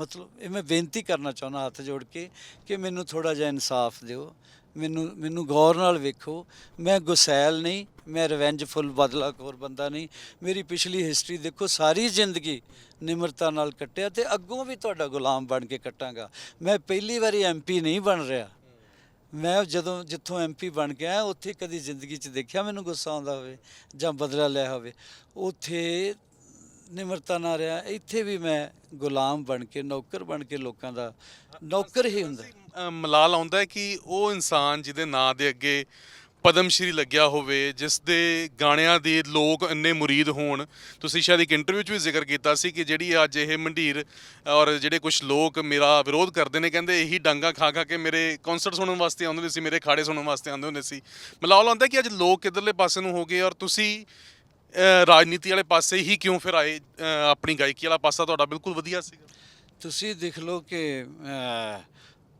ਮਤਲਬ ਇਹ ਮੈਂ ਬੇਨਤੀ ਕਰਨਾ ਚਾਹੁੰਦਾ ਹੱਥ ਜੋੜ ਕੇ ਕਿ ਮੈਨੂੰ ਥੋੜਾ ਜਿਹਾ ਇਨਸਾਫ ਦਿਓ। ਮੈਨੂੰ ਮੈਨੂੰ ਗੌਰ ਨਾਲ ਵੇਖੋ। ਮੈਂ ਗੁਸੈਲ ਨਹੀਂ, ਮੈਂ ਰਿਵੈਂਜਫੁਲ ਬਦਲਾਖੋਰ ਬੰਦਾ ਨਹੀਂ। ਮੇਰੀ ਪਿਛਲੀ ਹਿਸਟਰੀ ਦੇਖੋ, ਸਾਰੀ ਜ਼ਿੰਦਗੀ ਨਿਮਰਤਾ ਨਾਲ ਕੱਟਿਆ ਤੇ ਅੱਗੋਂ ਵੀ ਤੁਹਾਡਾ ਗੁਲਾਮ ਬਣ ਕੇ ਕੱਟਾਂਗਾ। ਮੈਂ ਪਹਿਲੀ ਵਾਰੀ ਐਮਪੀ ਨਹੀਂ ਬਣ ਰਿਹਾ। ਮੈਂ ਜਦੋਂ, ਜਿੱਥੋਂ ਐਮਪੀ ਬਣ ਕੇ ਆਇਆ, ਉੱਥੇ ਕਦੀ ਜ਼ਿੰਦਗੀ 'ਚ ਦੇਖਿਆ ਮੈਨੂੰ ਗੁੱਸਾ ਆਉਂਦਾ ਹੋਵੇ ਜਾਂ ਬਦਲਾ ਲਿਆ ਹੋਵੇ। ਉੱਥੇ ਨਿਮਰਤਾ ਨਾਲ ਰਿਹਾ। ਇੱਥੇ ਵੀ ਮੈਂ ਗੁਲਾਮ ਬਣ ਕੇ, ਨੌਕਰ ਬਣ ਕੇ ਲੋਕਾਂ ਦਾ, ਨੌਕਰ ਹੀ ਹੁੰਦਾ। ਮਲਾਲ ਆਉਂਦਾ ਹੈ ਕਿ ਉਹ ਇਨਸਾਨ ਜਿਹਦੇ ਨਾਂ ਦੇ ਅੱਗੇ ਪਦਮ ਸ਼੍ਰੀ ਲੱਗਿਆ ਹੋਵੇ ਜਿਸ ਦੇ ਗਾਣਿਆਂ ਦੇ ਲੋਕ ਇੰਨੇ ਮੁਰੀਦ ਹੋਣ। ਤੁਸੀਂ ਸ਼ਾਇਦ ਇੱਕ ਇੰਟਰਵਿਊ 'ਚ ਵੀ ਜ਼ਿਕਰ ਕੀਤਾ ਸੀ ਕਿ ਜਿਹੜੀ ਅੱਜ ਇਹ ਮੰਡੀਰ ਔਰ ਜਿਹੜੇ ਕੁਝ ਲੋਕ ਮੇਰਾ ਵਿਰੋਧ ਕਰਦੇ ਨੇ, ਕਹਿੰਦੇ ਇਹੀ ਡਾਂਗਾ ਖਾ ਖਾ ਕੇ ਮੇਰੇ ਕਨਸਰਟ ਸੁਣਨ ਵਾਸਤੇ ਆਉਂਦੇ ਹੁੰਦੇ ਸੀ, ਮੇਰੇ ਖਾੜੇ ਸੁਣਨ ਵਾਸਤੇ ਆਉਂਦੇ ਹੁੰਦੇ ਸੀ। ਮਲਾਲ ਆਉਂਦਾ ਕਿ ਅੱਜ ਲੋਕ ਕਿੱਧਰਲੇ ਪਾਸੇ ਨੂੰ ਹੋ ਗਏ ਔਰ ਤੁਸੀਂ ਰਾਜਨੀਤੀ ਵਾਲੇ ਪਾਸੇ ਹੀ ਕਿਉਂ ਫਿਰ ਆਏ? ਆਪਣੀ ਗਾਇਕੀ ਵਾਲਾ ਪਾਸਾ ਤੁਹਾਡਾ ਬਿਲਕੁਲ ਵਧੀਆ ਸੀਗਾ। ਤੁਸੀਂ ਦੇਖ ਲਓ ਕਿ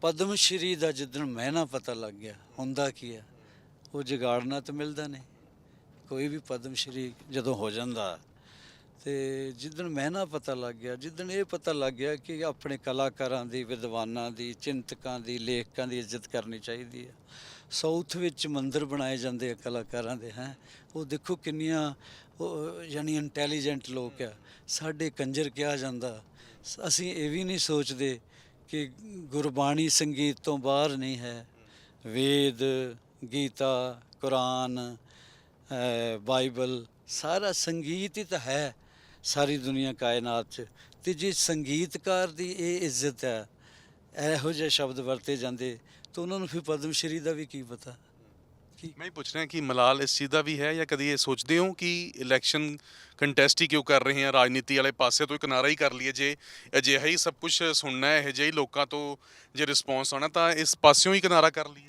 ਪਦਮ ਸ਼੍ਰੀ ਦਾ ਜਿੱਦਣ ਮਹਿਨਾ ਪਤਾ ਲੱਗ ਗਿਆ, ਹੁੰਦਾ ਕੀ ਹੈ? ਉਹ ਜਗਾੜਨਾ ਤਾਂ ਮਿਲਦਾ ਨਹੀਂ। ਕੋਈ ਵੀ ਪਦਮ ਸ਼੍ਰੀ ਜਦੋਂ ਹੋ ਜਾਂਦਾ ਤੇ ਜਿੱਦਣ ਮਹਿਨਾ ਪਤਾ ਲੱਗ ਗਿਆ, ਜਿੱਦਣ ਇਹ ਪਤਾ ਲੱਗ ਗਿਆ ਕਿ ਆਪਣੇ ਕਲਾਕਾਰਾਂ ਦੀ, ਵਿਦਵਾਨਾਂ ਦੀ, ਚਿੰਤਕਾਂ ਦੀ, ਲੇਖਕਾਂ ਦੀ ਇੱਜ਼ਤ ਕਰਨੀ ਚਾਹੀਦੀ ਹੈ। ਸਾਊਥ ਵਿੱਚ ਮੰਦਰ ਬਣਾਏ ਜਾਂਦੇ ਆ ਕਲਾਕਾਰਾਂ ਦੇ, ਹੈ। ਉਹ ਦੇਖੋ ਕਿੰਨੀਆਂ ਯਾਨੀ ਇੰਟੈਲੀਜੈਂਟ ਲੋਕ ਆ। ਸਾਡੇ ਕੰਜਰ ਕਿਹਾ ਜਾਂਦਾ, ਅਸੀਂ ਇਹ ਵੀ ਨਹੀਂ ਸੋਚਦੇ ਕਿ ਗੁਰਬਾਣੀ ਸੰਗੀਤ ਤੋਂ ਬਾਹਰ ਨਹੀਂ ਹੈ। ਵੇਦ, ਗੀਤਾ, ਕੁਰਾਨ ਬਾਈਬਲ, ਸਾਰਾ ਸੰਗੀਤ ਹੀ ਤਾਂ ਹੈ ਸਾਰੀ ਦੁਨੀਆ ਕਾਇਨਾਤ 'ਚ। ਤੇ ਜੇ ਸੰਗੀਤਕਾਰ ਦੀ ਇਹ ਇੱਜ਼ਤ ਹੈ, ਇਹੋ ਜਿਹੇ ਸ਼ਬਦ ਵਰਤੇ ਜਾਂਦੇ, ਤਾਂ ਉਹਨਾਂ ਨੂੰ ਫਿਰ ਪਦਮ ਸ਼੍ਰੀ ਦਾ ਵੀ ਕੀ ਪਤਾ? ਕੀ ਮੈਂ ਇਹ ਪੁੱਛ ਰਿਹਾ ਕਿ ਮਲਾਲ ਇਸ ਚੀਜ਼ ਦਾ ਵੀ ਹੈ ਜਾਂ ਕਦੀ ਇਹ ਸੋਚਦੇ ਹੋ ਕਿ ਇਲੈਕਸ਼ਨ ਕੰਟੈਸਟ ਹੀ ਕਿਉਂ ਕਰ ਰਹੇ ਹਾਂ ਰਾਜਨੀਤੀ ਵਾਲੇ ਪਾਸੇ ਤੋਂ ਇੱਕ ਨਾਰਾ ਹੀ ਕਰ ਲਈਏ ਜੇ ਅਜਿਹਾ ਹੀ ਸਭ ਕੁਝ ਸੁਣਨਾ ਹੈ ਜਿਹੇ ਹੀ ਲੋਕਾਂ ਤੋਂ ਜੇ ਰਿਸਪੌਂਸ ਆਉਣਾ ਤਾਂ ਇਸ ਪਾਸਿਓਂ ਹੀ ਕਿਨਾਰਾ ਕਰ ਲਈਏ।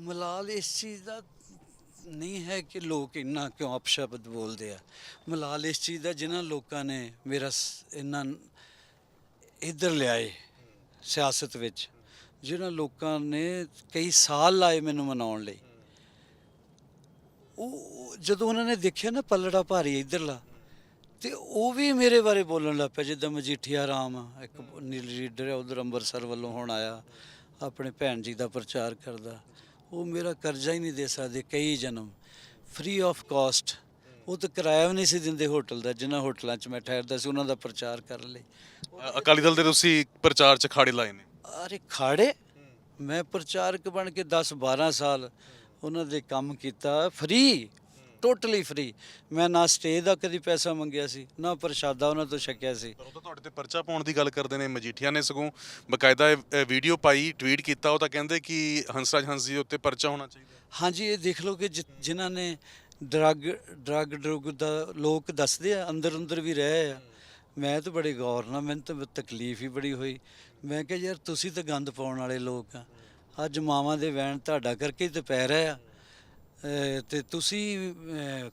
ਮਲਾਲ ਇਸ ਚੀਜ਼ ਦਾ ਨਹੀਂ ਹੈ ਕਿ ਲੋਕ ਇੰਨਾ ਕਿਉਂ ਅਪਸ਼ਬਦ ਬੋਲਦੇ ਆ। ਮਲਾਲ ਇਸ ਚੀਜ਼ ਦਾ ਜਿਨ੍ਹਾਂ ਲੋਕਾਂ ਨੇ ਮੇਰਾ ਸ- ਇੰਨਾ ਇੱਧਰ ਲਿਆਏ ਸਿਆਸਤ ਵਿੱਚ, ਜਿਨ੍ਹਾਂ ਲੋਕਾਂ ਨੇ ਕਈ ਸਾਲ ਲਾਏ ਮੈਨੂੰ ਮਨਾਉਣ ਲਈ। ਉਹ ਜਦੋਂ ਉਹਨਾਂ ਨੇ ਦੇਖਿਆ ਨਾ ਪੱਲੜਾ ਭਾਰੀ ਇੱਧਰਲਾ ਤੇ ਉਹ ਵੀ ਮੇਰੇ ਬਾਰੇ ਬੋਲਣ ਲੱਗ ਪਿਆ ਜਿੱਦਾਂ ਮਜੀਠੀਆ ਰਾਮ ਇੱਕ ਨੀਲ ਲੀਡਰ ਹੈ ਉਧਰ ਅੰਮ੍ਰਿਤਸਰ ਵੱਲੋਂ ਹੁਣ ਆਇਆ ਆਪਣੇ ਭੈਣ ਜੀ ਦਾ ਪ੍ਰਚਾਰ ਕਰਦਾ। ਉਹ ਮੇਰਾ ਕਰਜ਼ਾ ਹੀ ਨਹੀਂ ਦੇ ਸਕਦੇ ਕਈ ਜਨਮ। ਫ੍ਰੀ ਆਫ ਕਾਸਟ ਉਹ ਤਾਂ ਕਿਰਾਇਆ ਵੀ ਨਹੀਂ ਸੀ ਦਿੰਦੇ ਹੋਟਲ ਦਾ ਜਿਨ੍ਹਾਂ ਹੋਟਲਾਂ 'ਚ ਮੈਂ ਠਹਿਰਦਾ ਸੀ ਉਹਨਾਂ ਦਾ ਪ੍ਰਚਾਰ ਕਰਨ ਲਈ। ਅਕਾਲੀ ਦਲ ਦੇ ਤੁਸੀਂ ਪ੍ਰਚਾਰ 'ਚ ਖਾੜੇ ਲਾਏ ਨੇ। ਅਰੇ ਖਾੜੇ? ਮੈਂ ਪ੍ਰਚਾਰਕ ਬਣ ਕੇ 10 12 ਸਾਲ ਉਹਨਾਂ ਦੇ ਕੰਮ ਕੀਤਾ ਫ੍ਰੀ ਟੋਟਲੀ ਫ੍ਰੀ ਮੈਂ ਨਾ ਸਟੇ ਦਾ ਕਦੀ ਪੈਸਾ ਮੰਗਿਆ ਸੀ ਨਾ ਪ੍ਰਸ਼ਾਦਾ ਉਹਨਾਂ ਤੋਂ ਛਕਿਆ ਸੀ। ਪਰ ਉਹ ਤਾਂ ਤੁਹਾਡੇ ਤੇ ਪਰਚਾ ਪਾਉਣ ਦੀ ਗੱਲ ਕਰਦੇ ਨੇ ਮਜੀਠੀਆ ਨੇ ਸਗੋਂ ਬਕਾਇਦਾ ਵੀਡੀਓ ਪਾਈ ਟਵੀਟ ਕੀਤਾ ਉਹ ਤਾਂ ਕਹਿੰਦੇ ਕਿ ਹੰਸਰਾਜ ਹੰਸ ਜੀ ਉੱਤੇ ਪਰਚਾ ਹੋਣਾ ਚਾਹੀਦਾ। ਹਾਂਜੀ ਇਹ ਦੇਖ ਲਓ ਕਿ ਜਿਨ੍ਹਾਂ ਨੇ ਡਰੱਗ ਡਰੱਗ ਡਰੁੱਗ ਦਾ ਲੋਕ ਦੱਸਦੇ ਆ ਅੰਦਰ ਅੰਦਰ ਵੀ ਰਹੇ ਆ। ਮੈਂ ਤਾਂ ਬੜੇ ਗੌਰ ਨਾਲ ਮੈਨੂੰ ਤਾਂ ਤਕਲੀਫ ਹੀ ਬੜੀ ਹੋਈ। ਮੈਂ ਕਿਹਾ ਯਾਰ ਤੁਸੀਂ ਤਾਂ ਗੰਦ ਪਾਉਣ ਵਾਲੇ ਲੋਕ ਆ। ਅੱਜ ਮਾਵਾਂ ਦੇ ਵੈਣ ਤੁਹਾਡਾ ਕਰਕੇ ਦੁਪਹਿਰ ਆ। ਅਹ ਤੇ ਤੁਸੀਂ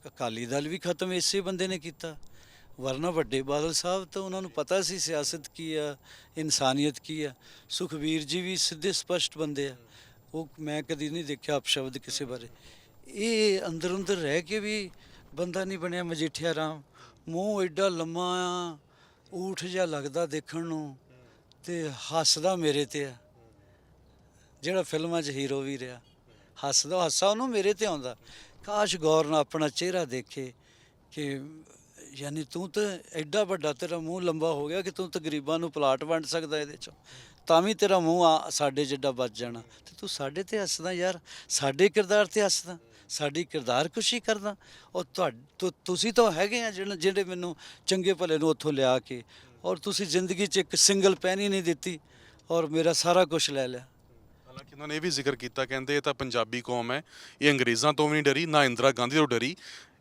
ਅਕਾਲੀ ਦਲ ਵੀ ਖਤਮ ਇਸੇ ਬੰਦੇ ਨੇ ਕੀਤਾ। ਵਰਨਾ ਵੱਡੇ ਬਾਦਲ ਸਾਹਿਬ ਤਾਂ ਉਹਨਾਂ ਨੂੰ ਪਤਾ ਸੀ ਸਿਆਸਤ ਕੀ ਆ, ਇਨਸਾਨੀਅਤ ਕੀ ਆ। ਸੁਖਵੀਰ ਜੀ ਵੀ ਸਿੱਧੇ ਸਪਸ਼ਟ ਬੰਦੇ ਆ। ਉਹ ਮੈਂ ਕਦੀ ਨਹੀਂ ਦੇਖਿਆ ਅਪਸ਼ਬਦ ਕਿਸੇ ਬਾਰੇ। ਇਹ ਅੰਦਰ ਅੰਦਰ ਰਹਿ ਕੇ ਵੀ ਬੰਦਾ ਨਹੀਂ ਬਣਿਆ ਮਜੀਠੀਆ ਰਾਮ। ਮੂੰਹ ਐਡਾ ਲੰਮਾ ਆ, ਊਠ ਜਿਹਾ ਲੱਗਦਾ ਦੇਖਣ ਨੂੰ ਤੇ ਹੱਸਦਾ ਮੇਰੇ ਤੇ ਆ। ਜਿਹੜਾ ਫਿਲਮਾਂ 'ਚ ਹੀਰੋ ਵੀ ਰਿਹਾ, ਹੱਸਦਾ, ਹਾਸਾ, ਉਹਨੂੰ ਮੇਰੇ ਤੇ ਆਉਂਦਾ। ਕਾਸ਼ ਗੌਰ ਨਾਲ ਆਪਣਾ ਚਿਹਰਾ ਦੇਖੇ ਕਿ ਯਾਨੀ ਤੂੰ ਤਾਂ ਐਡਾ ਵੱਡਾ, ਤੇਰਾ ਮੂੰਹ ਲੰਬਾ ਹੋ ਗਿਆ ਕਿ ਤੂੰ ਤਾਂ ਗਰੀਬਾਂ ਨੂੰ ਪਲਾਟ ਵੰਡ ਸਕਦਾ ਇਹਦੇ ਚੋਂ। ਤਾਂ ਵੀ ਤੇਰਾ ਮੂੰਹ ਆ, ਸਾਡੇ ਜਿੱਡਾ ਵੱਜ ਜਾਣਾ। ਤੇ ਤੂੰ ਸਾਡੇ ਤੇ ਹੱਸਦਾ ਯਾਰ, ਸਾਡੇ ਕਿਰਦਾਰ ਤੇ ਹੱਸਦਾ, ਸਾਡੀ ਕਿਰਦਾਰ ਖੁਸ਼ੀ ਕਰਦਾ। ਔਰ ਤੁਹਾ- ਤੁ- ਤੁਸੀਂ ਤਾਂ ਹੈਗੇ ਆ ਜਿਹੜੇ ਜਿਹੜੇ ਮੈਨੂੰ ਚੰਗੇ ਭਲੇ ਨੂੰ ਉੱਥੋਂ ਲਿਆ ਕੇ, ਔਰ ਤੁਸੀਂ ਜ਼ਿੰਦਗੀ 'ਚ ਇੱਕ ਸਿੰਗਲ ਪੈਨੀ ਨਹੀਂ ਦਿੱਤੀ, ਔਰ ਮੇਰਾ ਸਾਰਾ ਕੁਝ ਲੈ ਲਿਆ। ਹਾਲਾਂਕਿ ਉਹਨਾਂ ਨੇ ਇਹ ਵੀ ਜ਼ਿਕਰ ਕੀਤਾ, ਕਹਿੰਦੇ ਇਹ ਤਾਂ ਪੰਜਾਬੀ ਕੌਮ ਹੈ, ਇਹ ਅੰਗਰੇਜ਼ਾਂ ਤੋਂ ਵੀ ਨਹੀਂ ਡਰੀ, ਨਾ ਇੰਦਰਾ ਗਾਂਧੀ ਤੋਂ ਡਰੀ।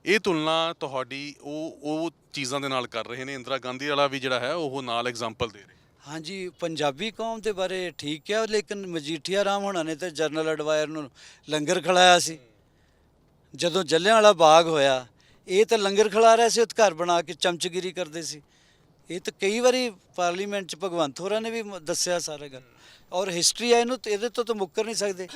ਇਹ ਤੁਲਨਾ ਤੁਹਾਡੀ ਉਹ ਉਹ ਚੀਜ਼ਾਂ ਦੇ ਨਾਲ ਕਰ ਰਹੇ ਨੇ, ਇੰਦਰਾ ਗਾਂਧੀ ਵਾਲਾ ਵੀ ਜਿਹੜਾ ਹੈ, ਉਹ ਨਾਲ ਐਗਜ਼ਾਮਪਲ ਦੇ ਰਹੇ। ਹਾਂਜੀ, ਪੰਜਾਬੀ ਕੌਮ ਦੇ ਬਾਰੇ ਠੀਕ ਹੈ, ਲੇਕਿਨ ਮਜੀਠੀਆ ਰਾਮ ਹੋਣਾ ਨੇ ਤੇ ਜਨਰਲ ਐਡਵਾਇਰ ਨੂੰ ਲੰਗਰ ਖਿਲਾਇਆ ਸੀ। ਜਦੋਂ ਜੱਲਿਆਂ ਵਾਲਾ ਬਾਗ ਹੋਇਆ, ਇਹ ਤਾਂ ਲੰਗਰ ਖਿਲਾ ਰਿਹਾ ਸੀ ਉੱਥੇ ਘਰ ਬਣਾ ਕੇ ਚਮਚਗਿਰੀ ਕਰਦੇ ਸੀ। ਇਹ ਤਾਂ ਕਈ ਵਾਰੀ ਪਾਰਲੀਮੈਂਟ ਚ ਭਗਵੰਤ ਹੋਰਾਂ ਨੇ ਵੀ ਮ- ਦੱਸਿਆ ਸਾਰਾ ਗੱਲ। ਔਰ ਹਿਸਟਰੀ ਹੈ ਇਹਨੂੰ ਤੇ ਇਹਦੇ ਤੋਂ ਤਾਂ ਮੁੱਕਰ ਨਹੀਂ ਸਕਦੇ।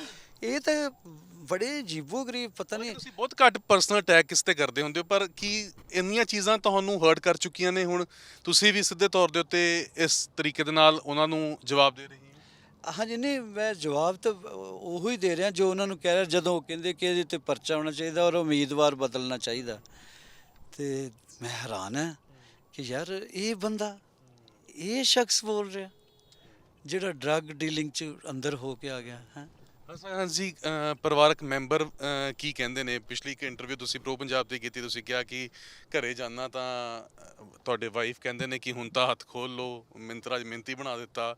ਇਹ ਤਾਂ ਬੜੇ ਜੀਬੋ ਗਰੀਬ ਪਤਾ ਨਹੀਂ ਤੁਸੀਂ ਬਹੁਤ ਘੱਟ ਪਰਸਨਲ ਅਟੈਕ ਕਿਸ ਤੇ ਕਰਦੇ ਹੁੰਦੇ ਹੋ ਪਰ ਕੀ ਇੰਨੀਆਂ ਚੀਜ਼ਾਂ ਤੁਹਾਨੂੰ ਹਰਟ ਕਰ ਚੁੱਕੀਆਂ ਨੇ ਹੁਣ? ਤੁਸੀਂ ਵੀ ਸਿੱਧੇ ਤੌਰ ਦੇ ਉੱਤੇ ਇਸ ਤਰੀਕੇ ਦੇ ਨਾਲ ਉਹਨਾਂ ਨੂੰ ਜਵਾਬ ਦੇ ਰਹੇ ਹੋ। ਹਾਂਜੀ ਨਹੀਂ ਮੈਂ ਜਵਾਬ ਤਾਂ ਉਹੋ ਹੀ ਦੇ ਰਿਹਾ ਜੋ ਉਹਨਾਂ ਨੂੰ ਕਹਿ ਰਿਹਾ ਜਦੋਂ ਉਹ ਕਹਿੰਦੇ ਕਿ ਇਹਦੇ ਤੇ ਪਰਚਾ ਹੋਣਾ ਚਾਹੀਦਾ ਔਰ ਉਮੀਦਵਾਰ ਬਦਲਣਾ ਚਾਹੀਦਾ। ਤੇ ਮੈਂ ਹੈਰਾਨ ਹਾਂ। ਕਿ ਯਾਰ ਇਹ ਬੰਦਾ, ਇਹ ਸ਼ਖਸ ਬੋਲ ਰਿਹਾ, ਜਿਹੜਾ ਡਰੱਗ ਡੀਲਿੰਗ ਚ ਅੰਦਰ ਹੋ ਕੇ ਆ ਗਿਆ, ਹੈ। ਹਾਂ ਜੀ ਪਰਿਵਾਰਕ ਮੈਂਬਰ ਕੀ ਕਹਿੰਦੇ ਨੇ? ਪਿਛਲੀ ਇੱਕ ਇੰਟਰਵਿਊ ਤੁਸੀਂ ਪ੍ਰੋ ਪੰਜਾਬ ਤੇ ਕੀਤੀ, ਤੁਸੀਂ ਕਿਹਾ ਕਿ ਘਰੇ ਜਾਣਾ ਤਾਂ ਤੁਹਾਡੇ ਵਾਈਫ ਕਹਿੰਦੇ ਨੇ ਕਿ ਹੁਣ ਤਾਂ ਹੱਥ ਖੋਲ ਲਓ ਮਿੰਤਰਾਜ ਮਿੰਤੀ ਬਣਾ ਦਿੱਤਾ।